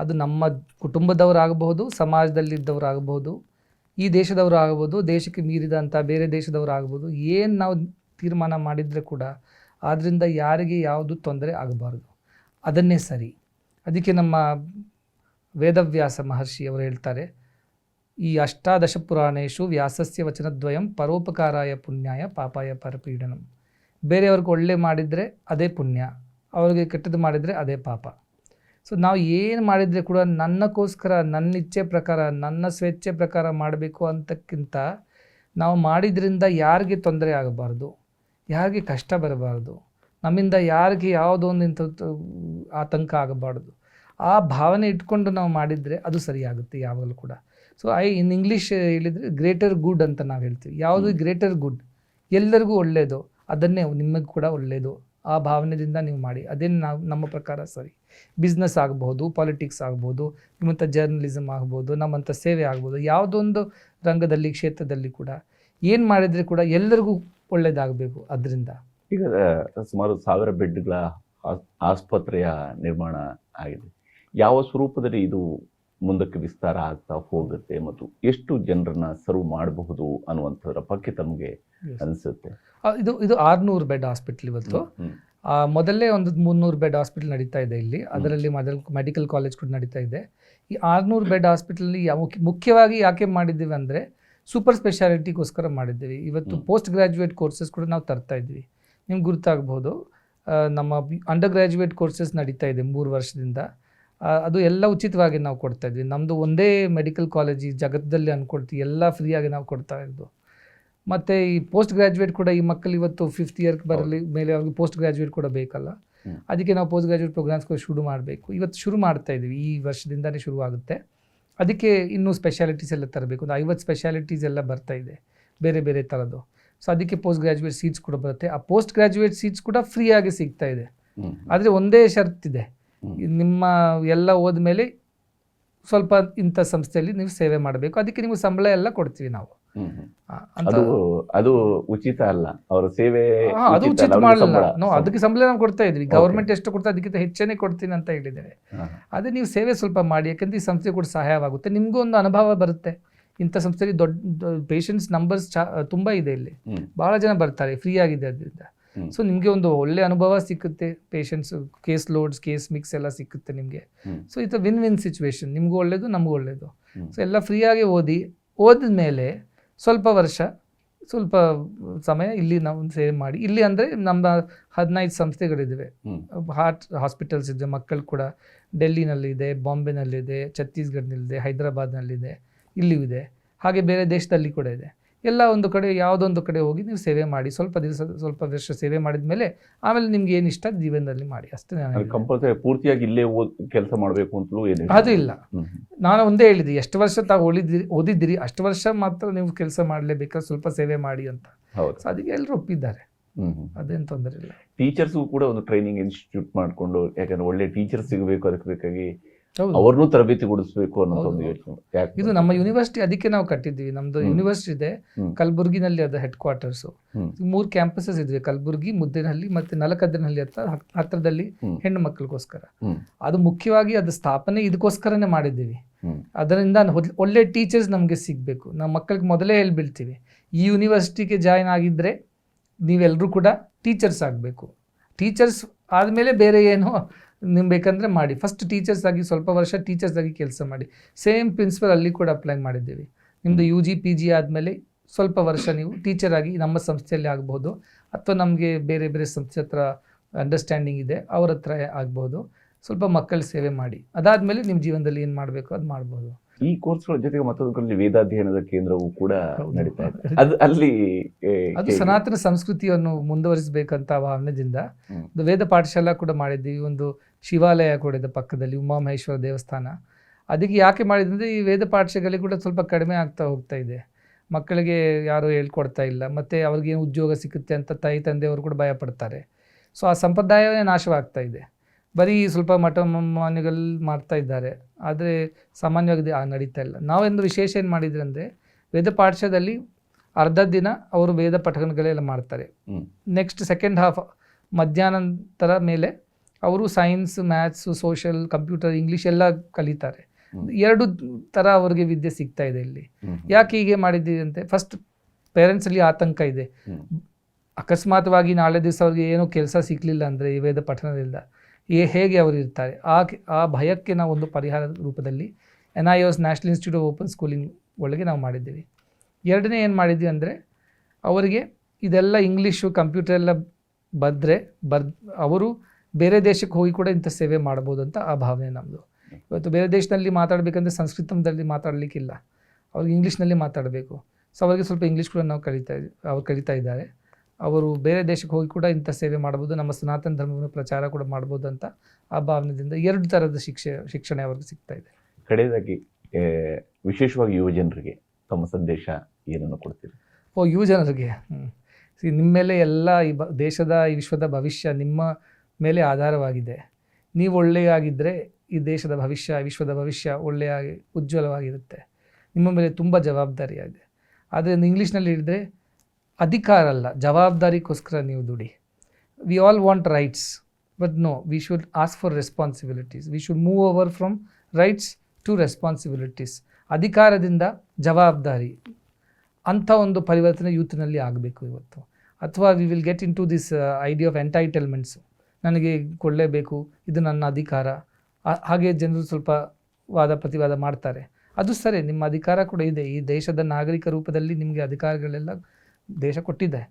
ಅದು ನಮ್ಮ ಕುಟುಂಬದವರಾಗಬಹುದು, ಸಮಾಜದಲ್ಲಿದ್ದವರಾಗಬಹುದು, ಈ ದೇಶದವರು ಆಗಬಹುದು ದೇಶಕ್ಕೆ ಮೀರಿದಂಥ ಬೇರೆ ದೇಶದವರು ಆಗಬಹುದು ಏನು ನಾವು ತೀರ್ಮಾನ ಮಾಡಿದರೆ ಕೂಡ ಆದ್ದರಿಂದ ಯಾರಿಗೆ ಯಾವುದು ತೊಂದರೆ ಆಗಬಾರ್ದು. ಅದನ್ನೇ ಸರಿ. ಅದಕ್ಕೆ ನಮ್ಮ ವೇದವ್ಯಾಸ ಮಹರ್ಷಿ ಅವರು ಹೇಳ್ತಾರೆ, ಈ ಅಷ್ಟಾದಶ ಪುರಾಣೇಶು ವ್ಯಾಸಸ್ಯ ವಚನದ್ವಯಂ ಪರೋಪಕಾರಾಯ ಪುಣ್ಯಾಯ ಪಾಪಾಯ ಪರಪೀಡನಂ. ಬೇರೆಯವ್ರಿಗೆ ಒಳ್ಳೆ ಮಾಡಿದರೆ ಅದೇ ಪುಣ್ಯ, ಅವ್ರಿಗೆ ಕೆಟ್ಟದ್ದು ಮಾಡಿದರೆ ಅದೇ ಪಾಪ. ಸೊ ನಾವು ಏನು ಮಾಡಿದರೆ ಕೂಡ ನನ್ನಕ್ಕೋಸ್ಕರ ನನ್ನ ಇಚ್ಛೆ ಪ್ರಕಾರ ನನ್ನ ಸ್ವೇಚ್ಛೆ ಪ್ರಕಾರ ಮಾಡಬೇಕು ಅಂತಕ್ಕಿಂತ ನಾವು ಮಾಡಿದ್ರಿಂದ ಯಾರಿಗೆ ತೊಂದರೆ ಆಗಬಾರ್ದು ಯಾರಿಗೆ ಕಷ್ಟ ಬರಬಾರ್ದು ನಮ್ಮಿಂದ ಯಾರಿಗೆ ಯಾವುದೋ ಒಂದು ಇಂಥ ಆತಂಕ ಆಗಬಾರ್ದು ಆ ಭಾವನೆ ಇಟ್ಕೊಂಡು ನಾವು ಮಾಡಿದರೆ ಅದು ಸರಿಯಾಗುತ್ತೆ ಯಾವಾಗಲೂ ಕೂಡ. ಸೊ ಐ ಇನ್ ಇಂಗ್ಲೀಷ್ ಹೇಳಿದರೆ ಗ್ರೇಟರ್ ಗುಡ್ ಅಂತ ನಾವು ಹೇಳ್ತೀವಿ. ಯಾವುದು ಗ್ರೇಟರ್ ಗುಡ್ ಎಲ್ಲರಿಗೂ ಒಳ್ಳೆಯದು ಅದನ್ನೇ ನಿಮಗೆ ಕೂಡ ಒಳ್ಳೆಯದು ಆ ಭಾವನೆಯಿಂದ ನೀವು ಮಾಡಿ. ಅದೇನು ನಾವು, ನಮ್ಮ ಪ್ರಕಾರ ಸರಿ. ಬಿಸ್ನೆಸ್ ಆಗ್ಬೋದು ಪಾಲಿಟಿಕ್ಸ್ ಆಗ್ಬೋದು, ನಿಮ್ಮಂಥ ಜರ್ನಲಿಸಮ್ ಆಗ್ಬೋದು, ನಮ್ಮಂಥ ಸೇವೆ ಆಗ್ಬೋದು, ಯಾವುದೊಂದು ರಂಗದಲ್ಲಿ, ಕ್ಷೇತ್ರದಲ್ಲಿ ಕೂಡ. ಏನು ಮಾಡಿದರೆ ಕೂಡ ಎಲ್ಲರಿಗೂ ಒಳ್ಳೆಯದಾಗಬೇಕು ಅದರಿಂದ. ಈಗ ಸುಮಾರು ಸಾವಿರ ಬೆಡ್ಗಳ ಆಸ್- ಆಸ್ಪತ್ರೆಯ ನಿರ್ಮಾಣ ಆಗಿದೆ. ಯಾವ ಸ್ವರೂಪದಲ್ಲಿ ಇದು ಮುಂದಕ್ಕೆ ವಿಸ್ತಾರ ಆಗ್ತಾ ಹೋಗುತ್ತೆ ಮತ್ತು ಎಷ್ಟು ಜನರನ್ನ ಸರ್ವ್ ಮಾಡಬಹುದು ಅನ್ನುವಂಥದ್ರ ಬಗ್ಗೆ ತಮಗೆ ಅನಿಸುತ್ತೆ. ಇದು ಇದು ಆರುನೂರು ಬೆಡ್ ಹಾಸ್ಪಿಟಲ್ ಇವತ್ತು. ಮೊದಲೇ ಒಂದು ಮುನ್ನೂರು ಬೆಡ್ ಹಾಸ್ಪಿಟಲ್ ನಡೀತಾ ಇದೆ ಇಲ್ಲಿ. ಅದರಲ್ಲಿ ಮೊದಲ ಮೆಡಿಕಲ್ ಕಾಲೇಜ್ ಕೂಡ ನಡೀತಾ ಇದೆ. ಈ ಆರುನೂರು ಬೆಡ್ ಹಾಸ್ಪಿಟಲ್ನಲ್ಲಿ ಯಾವ ಮುಖ್ಯವಾಗಿ ಯಾಕೆ ಮಾಡಿದ್ದೀವಿ ಅಂದರೆ ಸೂಪರ್ ಸ್ಪೆಷಾಲಿಟಿಗೋಸ್ಕರ ಮಾಡಿದ್ದೀವಿ. ಇವತ್ತು. ಪೋಸ್ಟ್ ಗ್ರ್ಯಾಜುಯೇಟ್ ಕೋರ್ಸಸ್ ಕೂಡ ನಾವು ತರ್ತಾ ಇದ್ವಿ. ನಿಮ್ಗೆ ಗುರುತಾಗಬಹುದು ನಮ್ಮ ಅಂಡರ್ ಗ್ರ್ಯಾಜುಯೇಟ್ ಕೋರ್ಸಸ್ ನಡೀತಾ ಇದೆ ಮೂರು ವರ್ಷದಿಂದ. ಅದು ಎಲ್ಲ ಉಚಿತವಾಗಿ ನಾವು ಕೊಡ್ತಾ ಇದ್ವಿ. ನಮ್ಮದು ಒಂದೇ ಮೆಡಿಕಲ್ ಕಾಲೇಜ್ ಈ ಜಗತ್ತಲ್ಲಿ ಅಂದ್ಕೊಳ್ತೀವಿ ಎಲ್ಲ ಫ್ರೀಯಾಗಿ ನಾವು ಕೊಡ್ತಾ ಇದ್ದು ಮತ್ತು ಈ ಪೋಸ್ಟ್ ಗ್ರ್ಯಾಜುಯೇಟ್ ಕೂಡ ಈ ಮಕ್ಕಳು ಇವತ್ತು ಫಿಫ್ತ್ ಇಯರ್ಗೆ ಬರಲಿ ಮೇಲೆ ಅವ್ರಿಗೆ ಪೋಸ್ಟ್ ಗ್ರ್ಯಾಜುಯೇಟ್ ಕೂಡ ಬೇಕಲ್ಲ. ಅದಕ್ಕೆ ನಾವು ಪೋಸ್ಟ್ ಗ್ರ್ಯಾಜುಯೇಟ್ ಪ್ರೋಗ್ರಾಮ್ಸ್ ಕೂಡ ಶುರು ಮಾಡಬೇಕು. ಇವತ್ತು ಶುರು ಮಾಡ್ತಾ ಇದ್ದೀವಿ ಈ ವರ್ಷದಿಂದನೇ ಶುರು ಆಗುತ್ತೆ. ಅದಕ್ಕೆ ಇನ್ನೂ ಸ್ಪೆಷಾಲಿಟೀಸ್ ಎಲ್ಲ ತರಬೇಕು. ಒಂದು ಐವತ್ತು ಸ್ಪೆಷಾಲಿಟೀಸ್ ಎಲ್ಲ ಬರ್ತಾ ಇದೆ. ಬೇರೆ ಬೇರೆ ಥರದ್ದು ಸೊ ಅದಕ್ಕೆ ಪೋಸ್ಟ್ ಗ್ರ್ಯಾಜುಯೇಟ್ ಸೀಟ್ಸ್ ಕೂಡ ಬರುತ್ತೆ. ಆ ಪೋಸ್ಟ್ ಗ್ರ್ಯಾಜುಯೇಟ್ ಸೀಟ್ಸ್ ಕೂಡ ಫ್ರೀಯಾಗಿ ಸಿಗ್ತಾ ಇದೆ. ಆದರೆ ಒಂದೇ ಶರ್ತ್ ಹ್ಮ್. ನಿಮ್ಮ ಎಲ್ಲ ಹೋದ್ಮೇಲೆ ಸ್ವಲ್ಪ ಇಂಥ ಸಂಸ್ಥೆಯಲ್ಲಿ ನೀವು ಸೇವೆ ಮಾಡಬೇಕು. ಅದಕ್ಕೆ ನಿಮಗೆ ಸಂಬಳ ಎಲ್ಲ ಕೊಡ್ತೀವಿ ನಾವು. ಅದು ಅದು ಉಚಿತ ಅಲ್ಲ. ಅವರ ಸೇವೆ ಅದು ಉಚಿತ ಮಾಡಲ್ಲ. ನಾವು ಅದಕ್ಕೆ ಸಂಬಳ ನಾವು ಕೊಡ್ತಾ ಇದ್ವಿ. ಗೌರ್ಮೆಂಟ್ ಎಷ್ಟು ಕೊಡ್ತಾ ಅದಕ್ಕಿಂತ ಹೆಚ್ಚೇನೆ ಕೊಡ್ತೀನಿ ಅಂತ ಹೇಳಿದ್ದಾರೆ. ಅದೇ ನೀವು ಸೇವೆ ಸ್ವಲ್ಪ ಮಾಡಿ ಯಾಕಂದ್ರೆ ಈ ಸಂಸ್ಥೆ ಕೂಡ ಸಹಾಯವಾಗುತ್ತೆ. ನಿಮಗೂ ಒಂದು ಅನುಭವ ಬರುತ್ತೆ. ಇಂಥ ಸಂಸ್ಥೆಯಲ್ಲಿ ದೊಡ್ಡ ಪೇಷಂಟ್ಸ್ ನಂಬರ್ಸ್ ಚಾ ತುಂಬ ಇದೆ ಇಲ್ಲಿ. ಬಹಳ ಭಾಳ ಜನ ಬರ್ತಾರೆ ಫ್ರೀ ಆಗಿದೆ ಅದರಿಂದ. ಸೊ ನಿಮಗೆ ಒಂದು ಒಳ್ಳೆ ಅನುಭವ ಸಿಕ್ಕುತ್ತೆ patients case loads case mix ಎಲ್ಲ ಸಿಕ್ಕುತ್ತೆ ನಿಮಗೆ. ಸೊ ಇದು ವಿನ್ ವಿನ್ ಸಿಚುವೇಶನ್ ನಿಮಗೂ ಒಳ್ಳೇದು ನಮಗೂ ಒಳ್ಳೇದು. ಸೊ ಎಲ್ಲ ಫ್ರೀಯಾಗಿ ಓದಿ ಓದಿದ ಮೇಲೆ ಸ್ವಲ್ಪ ವರ್ಷ ಸ್ವಲ್ಪ ಸಮಯ ಇಲ್ಲಿ ನಾವು ಸೇವ್ ಮಾಡಿ. ಇಲ್ಲಿ ಅಂದರೆ ನಮ್ಮ ಹದಿನೈದು ಸಂಸ್ಥೆಗಳಿದ್ದಾವೆ. ಹಾರ್ಟ್ ಹಾಸ್ಪಿಟಲ್ಸ್ ಇದೆ ಮಕ್ಕಳು ಕೂಡ ಡೆಲ್ಲಿನಲ್ಲಿದೆ ಬಾಂಬೆನಲ್ಲಿದೆ ಛತ್ತೀಸ್ಗಢನಲ್ಲಿದೆ ಹೈದರಾಬಾದ್ನಲ್ಲಿದೆ ಇಲ್ಲಿಯೂ ಇದೆ. ಹಾಗೆ ಬೇರೆ ದೇಶದಲ್ಲಿ ಕೂಡ ಇದೆ. ಎಲ್ಲ ಒಂದು ಕಡೆ ಯಾವುದೊಂದು ಕಡೆ ಹೋಗಿ ನೀವು ಸೇವೆ ಮಾಡಿ ಸ್ವಲ್ಪ ದಿವಸ ಸ್ವಲ್ಪ ವರ್ಷ ಸೇವೆ ಮಾಡಿದ ಮೇಲೆ ಆಮೇಲೆ ನಿಮ್ಗೆ ಏನು ಇಷ್ಟ ಜೀವನದಲ್ಲಿ ಮಾಡಿ. ಅಷ್ಟೇ ನಾನು ಕಂಪಲ್ಸರಿ ಪೂರ್ತಿಯಾಗಿ ಇಲ್ಲೇ ಕೆಲಸ ಮಾಡಬೇಕು ಅಂತಲೂ ಏನು ಅದು ಇಲ್ಲ. ನಾನು ಒಂದೇ ಹೇಳಿದೆ ಎಷ್ಟು ವರ್ಷ ತಾವು ಓದಿದಿರಿ ಓದಿದ್ದೀರಿ ಅಷ್ಟು ವರ್ಷ ಮಾತ್ರ ನೀವು ಕೆಲಸ ಮಾಡಲೇಬೇಕಾದ್ರೆ ಸ್ವಲ್ಪ ಸೇವೆ ಮಾಡಿ ಅಂತ. ಹೌದು. ಅದಕ್ಕೆ ಎಲ್ಲರೂ ಒಪ್ಪಿದ್ದಾರೆ. ಅದೇನು ತೊಂದರೆ ಇಲ್ಲ. ಟೀಚರ್ಸ್ ಕೂಡ ಒಂದು ಟ್ರೈನಿಂಗ್ ಇನ್ಸ್ಟಿಟ್ಯೂಟ್ ಮಾಡ್ಕೊಂಡು ಯಾಕಂದ್ರೆ ಒಳ್ಳೆ ಟೀಚರ್ ಸಿಗಬೇಕು ಅದಕ್ಕೆ ಬೇಕಾಗಿ ಅವ್ರನ್ನೂ ತರಬೇತಿಗೊಳಿಸಬೇಕು ಅನ್ನೋ ಹೌದು, ಒಂದು. ಯೋಚನೆ. ಇದು ನಮ್ಮ ಯೂನಿವರ್ಸಿಟಿ ಅದಕ್ಕೆ ನಾವು ಕಟ್ಟಿದ್ದೀವಿ. ನಮ್ದು ಯೂನಿವರ್ಸಿಟಿ ಇದೆ. ಕಲಬುರ್ಗಿನಲ್ಲಿ ಅದ ಹೆಡ್ ಕ್ವಾರ್ಟರ್ಸ್ ಮೂರ್ ಕ್ಯಾಂಪಸಸ್ ಇದ್ವಿ ಕಲಬುರ್ಗಿ ಮುದ್ದೇನಹಳ್ಳಿ ಮತ್ತೆ ನಲಕದ್ದನಹಳ್ಳಿ ಹತ್ರ ಹತ್- ಹತ್ರದಲ್ಲಿ. ಹೆಣ್ಣು ಮಕ್ಕಳಿಗೋಸ್ಕರ. ಅದು ಮುಖ್ಯವಾಗಿ ಅದು ಸ್ಥಾಪನೆ ಇದಕ್ಕೋಸ್ಕರನೇ ಮಾಡಿದ್ದೀವಿ. ಅದರಿಂದ ಒಳ್ಳೆ ಟೀಚರ್ಸ್ ನಮಗೆ ಸಿಗಬೇಕು. ನಮ್ಮ ಮಕ್ಕಳಿಗೆ ಮೊದಲೇ ಹೇಳ್ಬಿಡ್ತೀವಿ. ಈ ಯೂನಿವರ್ಸಿಟಿಗೆ ಜಾಯಿನ್ ಆಗಿದ್ರೆ ನೀವೆಲ್ಲರೂ ಕೂಡ ಟೀಚರ್ಸ್ ಆಗಬೇಕು. ಟೀಚರ್ಸ್ ಆದಮೇಲೆ ಬೇರೆ ಏನು ನಿಮ್ಗೆ ಬೇಕಂದರೆ ಮಾಡಿ. ಫಸ್ಟ್ ಟೀಚರ್ಸ್ ಆಗಿ ಸ್ವಲ್ಪ ವರ್ಷ ಟೀಚರ್ಸ್ ಆಗಿ ಕೆಲಸ ಮಾಡಿ. ಸೇಮ್ ಪ್ರಿನ್ಸಿಪಲ್ ಅಲ್ಲಿ ಕೂಡ ಅಪ್ಲೈ ಮಾಡಿದ್ದೀವಿ. ನಿಮ್ಮದು ಯು ಜಿ ಪಿ ಜಿ ಆದಮೇಲೆ ಸ್ವಲ್ಪ ವರ್ಷ ನೀವು ಟೀಚರ್ ಆಗಿ ನಮ್ಮ ಸಂಸ್ಥೆಯಲ್ಲಿ ಆಗ್ಬೋದು. ಅಥವಾ ನಮಗೆ ಬೇರೆ ಬೇರೆ ಸಂಸ್ಥೆ ಹತ್ರ ಅಂಡರ್ಸ್ಟ್ಯಾಂಡಿಂಗ್ ಇದೆ ಅವ್ರ ಹತ್ರ ಆಗ್ಬೋದು. ಸ್ವಲ್ಪ ಮಕ್ಕಳ ಸೇವೆ ಮಾಡಿ. ಅದಾದಮೇಲೆ ನಿಮ್ಮ ಜೀವನದಲ್ಲಿ ಏನು ಮಾಡಬೇಕು ಅದು ಮಾಡ್ಬೋದು. ಈ ಕೋರ್ಸ್ಗಳ ಜೊತೆಗೆ ಮತ್ತೊಂದು ಕಡೆ ವೇದಾಧ್ಯಯನದ ಕೇಂದ್ರವು ಕೂಡ ಹೌದು. ನಡೀತಾ ಇದೆ. ಅದು ಅಲ್ಲಿ ಅದು ಸನಾತನ ಸಂಸ್ಕೃತಿಯನ್ನು ಮುಂದುವರಿಸಬೇಕಂತ ಭಾವನೆದಿಂದ ವೇದ ಪಾಠಶಾಲಾ ಕೂಡ ಮಾಡಿದ್ದೀವಿ. ಒಂದು ಶಿವಾಲಯ ಕೂಡ ಇದೆ ಪಕ್ಕದಲ್ಲಿ ಉಮಾಮಹೇಶ್ವರ ದೇವಸ್ಥಾನ. ಅದಕ್ಕೆ ಯಾಕೆ ಮಾಡಿದಂದರೆ ಈ ವೇದ ಪಾಠಶಾಲೆಗಳಿಗೆ ಕೂಡ ಸ್ವಲ್ಪ ಕಡಿಮೆ ಆಗ್ತಾ ಹೋಗ್ತಾ ಇದೆ. ಮಕ್ಕಳಿಗೆ ಯಾರೂ ಹೇಳ್ಕೊಡ್ತಾ ಇಲ್ಲ. ಮತ್ತು ಅವ್ರಿಗೆ ಏನು ಉದ್ಯೋಗ ಸಿಗುತ್ತೆ ಅಂತ ತಾಯಿ ತಂದೆಯವರು ಕೂಡ ಭಯಪಡ್ತಾರೆ. ಸೊ ಆ ಸಂಪ್ರದಾಯವೇ ನಾಶವಾಗ್ತಾ ಇದೆ. ಬರೀ ಸ್ವಲ್ಪ ಮಠ ಮಾನ್ಯಗಳು ಮಾಡ್ತಾ ಇದ್ದಾರೆ. ಆದರೆ ಸಾಮಾನ್ಯವಾಗಿ ಆ ನಡೀತಾ ಇಲ್ಲ. ನಾವೊಂದು ವಿಶೇಷ ಏನು ಮಾಡಿದ್ರೆ ಅಂದರೆ ವೇದ ಪಾಠಶಾಲೆಯಲ್ಲಿ ಅರ್ಧ ದಿನ ಅವರು ವೇದ ಪಠಣಗಳೆಲ್ಲ ಮಾಡ್ತಾರೆ. ನೆಕ್ಸ್ಟ್ ಸೆಕೆಂಡ್ ಹಾಫ್ ಮಧ್ಯಾಹ್ನಂತರ ಮೇಲೆ ಅವರು science maths social computer English ಎಲ್ಲ ಕಲಿತಾರೆ. ಎರಡು ಥರ ಅವರಿಗೆ ವಿದ್ಯೆ ಸಿಗ್ತಾ ಇದೆ ಇಲ್ಲಿ. ಯಾಕೆ ಹೀಗೆ ಮಾಡಿದ್ದೀವಿ ಅಂತೆ? ಫಸ್ಟ್ ಪೇರೆಂಟ್ಸಲ್ಲಿ ಆತಂಕ ಇದೆ. ಅಕಸ್ಮಾತ್ವಾಗಿ ನಾಳೆ ದಿವಸ ಅವ್ರಿಗೆ ಏನೂ ಕೆಲಸ ಸಿಕ್ಕಲಿಲ್ಲ ಅಂದರೆ ಈ ವೇದ ಪಠನದಿಂದ ಏ ಹೇಗೆ ಅವರು ಇರ್ತಾರೆ? ಆ ಆ ಭಯಕ್ಕೆ ನಾವು ಒಂದು ಪರಿಹಾರ ರೂಪದಲ್ಲಿ N I S national institute of open schooling ಒಳಗೆ ನಾವು ಮಾಡಿದ್ದೀವಿ. ಎರಡನೇ ಏನು ಮಾಡಿದ್ವಿ ಅಂದರೆ ಅವರಿಗೆ ಇದೆಲ್ಲ ಇಂಗ್ಲೀಷು ಕಂಪ್ಯೂಟರ್ ಎಲ್ಲ ಬಂದರೆ ಬರ್ ಅವರು ಬೇರೆ ದೇಶಕ್ಕೆ ಹೋಗಿ ಕೂಡ ಇಂಥ ಸೇವೆ ಮಾಡ್ಬೋದು ಅಂತ ಆ ಭಾವನೆ ನಮ್ಮದು ಇವತ್ತು ಬೇರೆ ದೇಶದಲ್ಲಿ ಮಾತಾಡಬೇಕಂದ್ರೆ ಸಂಸ್ಕೃತದಲ್ಲಿ ಮಾತಾಡಲಿಕ್ಕಿಲ್ಲ. ಅವ್ರಿಗೆ ಇಂಗ್ಲೀಷ್ನಲ್ಲಿ ಮಾತಾಡಬೇಕು. ಸೊ ಅವರಿಗೆ ಸ್ವಲ್ಪ ಇಂಗ್ಲೀಷ್ ಕೂಡ ನಾವು ಕಲಿತಾ ಇದ್ದೀವಿ ಅವ್ರು ಕಲಿತಾ ಇದ್ದಾರೆ. ಅವರು ಬೇರೆ ದೇಶಕ್ಕೆ ಹೋಗಿ ಕೂಡ ಇಂಥ ಸೇವೆ ಮಾಡ್ಬೋದು ನಮ್ಮ ಸನಾತನ ಧರ್ಮವನ್ನು ಪ್ರಚಾರ ಕೂಡ ಮಾಡ್ಬೋದು ಅಂತ ಆ ಭಾವನೆಯಿಂದ ಎರಡು ಥರದ ಶಿಕ್ಷೆ ಶಿಕ್ಷಣ ಅವ್ರಿಗೆ ಸಿಗ್ತಾ ಇದೆ. ಕಡೆಯದಾಗಿ ವಿಶೇಷವಾಗಿ ಯುವ ಜನರಿಗೆ ತಮ್ಮ ಸಂದೇಶ ಏನನ್ನು ಕೊಡ್ತೀರಿ? ಓ ಯುವ ಜನರಿಗೆ ಹ್ಮ್. See, ನಿಮ್ಮ ಮೇಲೆ ಎಲ್ಲ ಈ ಬ ದೇಶದ ಈ ವಿಶ್ವದ ಭವಿಷ್ಯ ನಿಮ್ಮ ಮೇಲೆ ಆಧಾರವಾಗಿದೆ. ನೀವು ಒಳ್ಳೆಯಾಗಿದ್ದರೆ ಈ ದೇಶದ ಭವಿಷ್ಯ, ವಿಶ್ವದ ಭವಿಷ್ಯ ಒಳ್ಳೆಯ ಉಜ್ವಲವಾಗಿರುತ್ತೆ. ನಿಮ್ಮ ಮೇಲೆ ತುಂಬ ಜವಾಬ್ದಾರಿಯಾಗಿದೆ. ಆದರೆ ಇಂಗ್ಲೀಷ್ನಲ್ಲಿ ಹೇಳಿದ್ರೆ ಅಧಿಕಾರ ಅಲ್ಲ, ಜವಾಬ್ದಾರಿಗೋಸ್ಕರ ನೀವು ದುಡಿ. We all want rights but no we should ask for responsibilities we should move over from rights to responsibilities ಅಧಿಕಾರದಿಂದ ಜವಾಬ್ದಾರಿ. ಅಂಥ ಒಂದು ಪರಿವರ್ತನೆ ಯೂತ್ನಲ್ಲಿ ಆಗಬೇಕು ಇವತ್ತು. ಅಥವಾ we will get into this idea of entitlements ನನಗೆ ಕೊಡಲೇಬೇಕು, ಇದು ನನ್ನ ಅಧಿಕಾರ. ಹಾಗೆ ಜನರು ಸ್ವಲ್ಪ ವಾದ ಪ್ರತಿವಾದ ಮಾಡ್ತಾರೆ. ಅದು ಸರಿ, ನಿಮ್ಮ ಅಧಿಕಾರ ಕೂಡ ಇದೆ. ಈ ದೇಶದ ನಾಗರಿಕ ರೂಪದಲ್ಲಿ ನಿಮಗೆ ಅಧಿಕಾರಗಳೆಲ್ಲ ದೇಶ ಕೊಟ್ಟಿದೆ.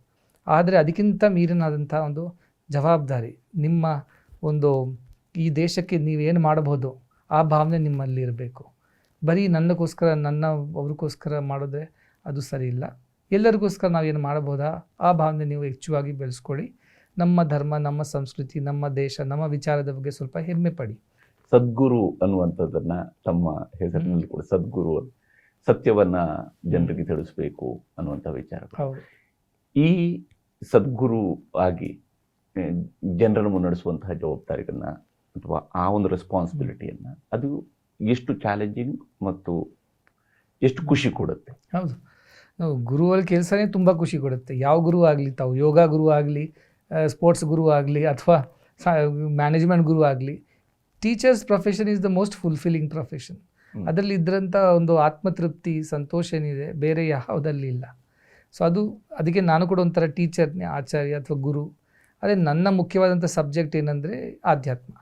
ಆದರೆ ಅದಕ್ಕಿಂತ ಮೀರಿನಾದಂಥ ಒಂದು ಜವಾಬ್ದಾರಿ, ನಿಮ್ಮ ಒಂದು ಈ ದೇಶಕ್ಕೆ ನೀವೇನು ಮಾಡಬಹುದು, ಆ ಭಾವನೆ ನಿಮ್ಮಲ್ಲಿ ಇರಬೇಕು. ಬರೀ ನನ್ನಗೋಸ್ಕರ, ನನ್ನ ಅವ್ರಿಗೋಸ್ಕರ ಮಾಡಿದ್ರೆ ಅದು ಸರಿ ಇಲ್ಲ. ಎಲ್ಲರಿಗೋಸ್ಕರ ನಾವೇನು ಮಾಡಬಹುದಾ? ಆ ಭಾವನೆ ನೀವು ಹೆಚ್ಚುವಾಗಿ ಬೆಳೆಸ್ಕೊಳ್ಳಿ. ನಮ್ಮ ಧರ್ಮ ನಮ್ಮ ಸಂಸ್ಕೃತಿ ನಮ್ಮ ದೇಶ ನಮ್ಮ ವಿಚಾರದ ಬಗ್ಗೆ ಸ್ವಲ್ಪ ಹೆಮ್ಮೆ ಪಡಿ. ಸದ್ಗುರು ಅನ್ನುವಂಥದ್ದನ್ನ ತಮ್ಮ ಹೆಸರಿನಲ್ಲಿ ಕೂಡ ಸದ್ಗುರು ಸತ್ಯವನ್ನ ಜನರಿಗೆ ತಿಳಿಸ್ಬೇಕು ಅನ್ನುವಂಥ ವಿಚಾರ ಈ ಸದ್ಗುರು ಆಗಿ ಜನರನ್ನು ಮುನ್ನಡೆಸುವಂತಹ ಜವಾಬ್ದಾರಿಗಳನ್ನ ಅಥವಾ ಆ ಒಂದು ರೆಸ್ಪಾನ್ಸಿಬಿಲಿಟಿಯನ್ನ ಅದು ಎಷ್ಟು ಚಾಲೆಂಜಿಂಗ್ ಮತ್ತು ಎಷ್ಟು ಖುಷಿ ಕೊಡುತ್ತೆ? ಹೌದು. ಗುರುವಲ್ಲಿ ಕೆಲಸನೇ ತುಂಬ ಖುಷಿ ಕೊಡುತ್ತೆ. ಯಾವ ಗುರು ಆಗಲಿ ತಾವು ಯೋಗ ಗುರು ಆಗಲಿ ಸ್ಪೋರ್ಟ್ಸ್ ಗುರು ಆಗಲಿ ಅಥವಾ ಮ್ಯಾನೇಜ್ಮೆಂಟ್ ಗುರು ಆಗಲಿ teachers profession is the most fulfilling profession. ಅದರಲ್ಲಿ ಇದ್ರಂಥ ಒಂದು ಆತ್ಮತೃಪ್ತಿ ಸಂತೋಷ ಏನಿದೆ ಬೇರೆ ಯಾವುದಲ್ಲಿ ಇಲ್ಲ. ಸೊ ಅದು ಅದಕ್ಕೆ ನಾನು ಕೂಡ ಒಂಥರ ಟೀಚರ್ನೇ ಆಚಾರ್ಯ ಅಥವಾ ಗುರು. ಅದೇ ನನ್ನ ಮುಖ್ಯವಾದಂಥ ಸಬ್ಜೆಕ್ಟ್ ಏನಂದರೆ ಆಧ್ಯಾತ್ಮ.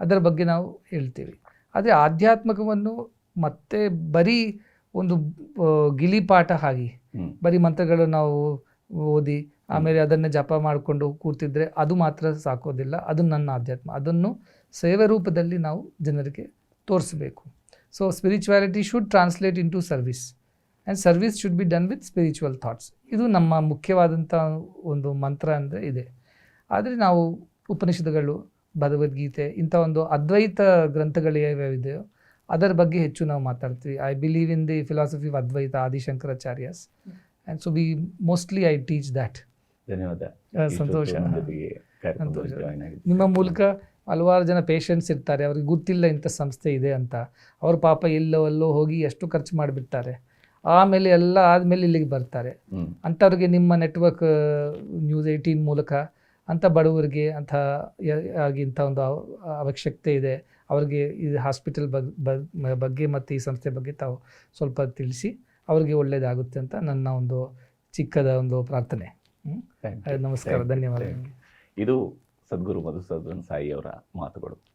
ಅದರ ಬಗ್ಗೆ ನಾವು ಹೇಳ್ತೀವಿ. ಆದರೆ ಆಧ್ಯಾತ್ಮಕವನ್ನು ಮತ್ತೆ ಬರೀ ಒಂದು ಗಿಲಿಪಾಠ ಹಾಗೆ. ಬರೀ ಮಂತ್ರಗಳು ನಾವು ಓದಿ ಆಮೇಲೆ ಅದನ್ನು ಜಪ ಮಾಡಿಕೊಂಡು ಕೂರ್ತಿದ್ರೆ ಅದು ಮಾತ್ರ ಸಾಕೋದಿಲ್ಲ. ಅದು ನನ್ನ ಆಧ್ಯಾತ್ಮ. ಅದನ್ನು ಸೇವೆ ರೂಪದಲ್ಲಿ ನಾವು ಜನರಿಗೆ ತೋರಿಸಬೇಕು. So spirituality should translate into service and service should be done with spiritual thoughts ಇದು ನಮ್ಮ ಮುಖ್ಯವಾದಂಥ ಒಂದು ಮಂತ್ರ ಅಂದರೆ ಇದೆ. ಆದರೆ ನಾವು ಉಪನಿಷತ್ತುಗಳು, ಭಗವದ್ಗೀತೆ, ಇಂಥ ಒಂದು ಅದ್ವೈತ ಗ್ರಂಥಗಳು ಯಾವ್ಯಾವಿದೆಯೋ ಅದರ ಬಗ್ಗೆ ಹೆಚ್ಚು ನಾವು ಮಾತಾಡ್ತೀವಿ. I believe in the philosophy of Advaita Adishankaracharya's and so we mostly I teach that ಧನ್ಯವಾದ. ಸಂತೋಷ. ಜೊತೆಗೆ ಸಂತೋಷ. ನಿಮ್ಮ ಮೂಲಕ ಹಲವಾರು ಜನ ಪೇಷಂಟ್ಸ್ ಇರ್ತಾರೆ. ಅವ್ರಿಗೆ ಗೊತ್ತಿಲ್ಲ ಇಂಥ ಸಂಸ್ಥೆ ಇದೆ ಅಂತ. ಅವ್ರ ಪಾಪ ಎಲ್ಲೋ ಅಲ್ಲೋ ಹೋಗಿ ಎಷ್ಟು ಖರ್ಚು ಮಾಡಿಬಿಡ್ತಾರೆ. ಆಮೇಲೆ ಎಲ್ಲ ಆದಮೇಲೆ ಇಲ್ಲಿಗೆ ಬರ್ತಾರೆ. ಅಂತವ್ರಿಗೆ ಅಂಥವ್ರಿಗೆ ನಿಮ್ಮ ನೆಟ್ವರ್ಕ್ ನ್ಯೂಸ್ ಏಯ್ಟೀನ್ ಮೂಲಕ ಅಂಥ ಬಡವರಿಗೆ ಅಂಥ ಇಂಥ ಒಂದು ಅವ- ಅವಶ್ಯಕತೆ ಇದೆ. ಅವ್ರಿಗೆ ಈ ಹಾಸ್ಪಿಟಲ್ ಬಗ್ ಬಗ್- ಬಗ್ಗೆ ಮತ್ತು ಈ ಸಂಸ್ಥೆ ಬಗ್ಗೆ ತಾವು ಸ್ವಲ್ಪ ತಿಳಿಸಿ ಅವ್ರಿಗೆ ಒಳ್ಳೆಯದಾಗುತ್ತೆ ಅಂತ ನನ್ನ ಒಂದು ಚಿಕ್ಕದ ಒಂದು ಪ್ರಾರ್ಥನೆ. ನಮಸ್ಕಾರ. ಧನ್ಯವಾದ ಇದು ಸದ್ಗುರು ಮಧುಸೂದನ್ ಸಾಯಿ ಅವರ ಮಾತುಗಳು.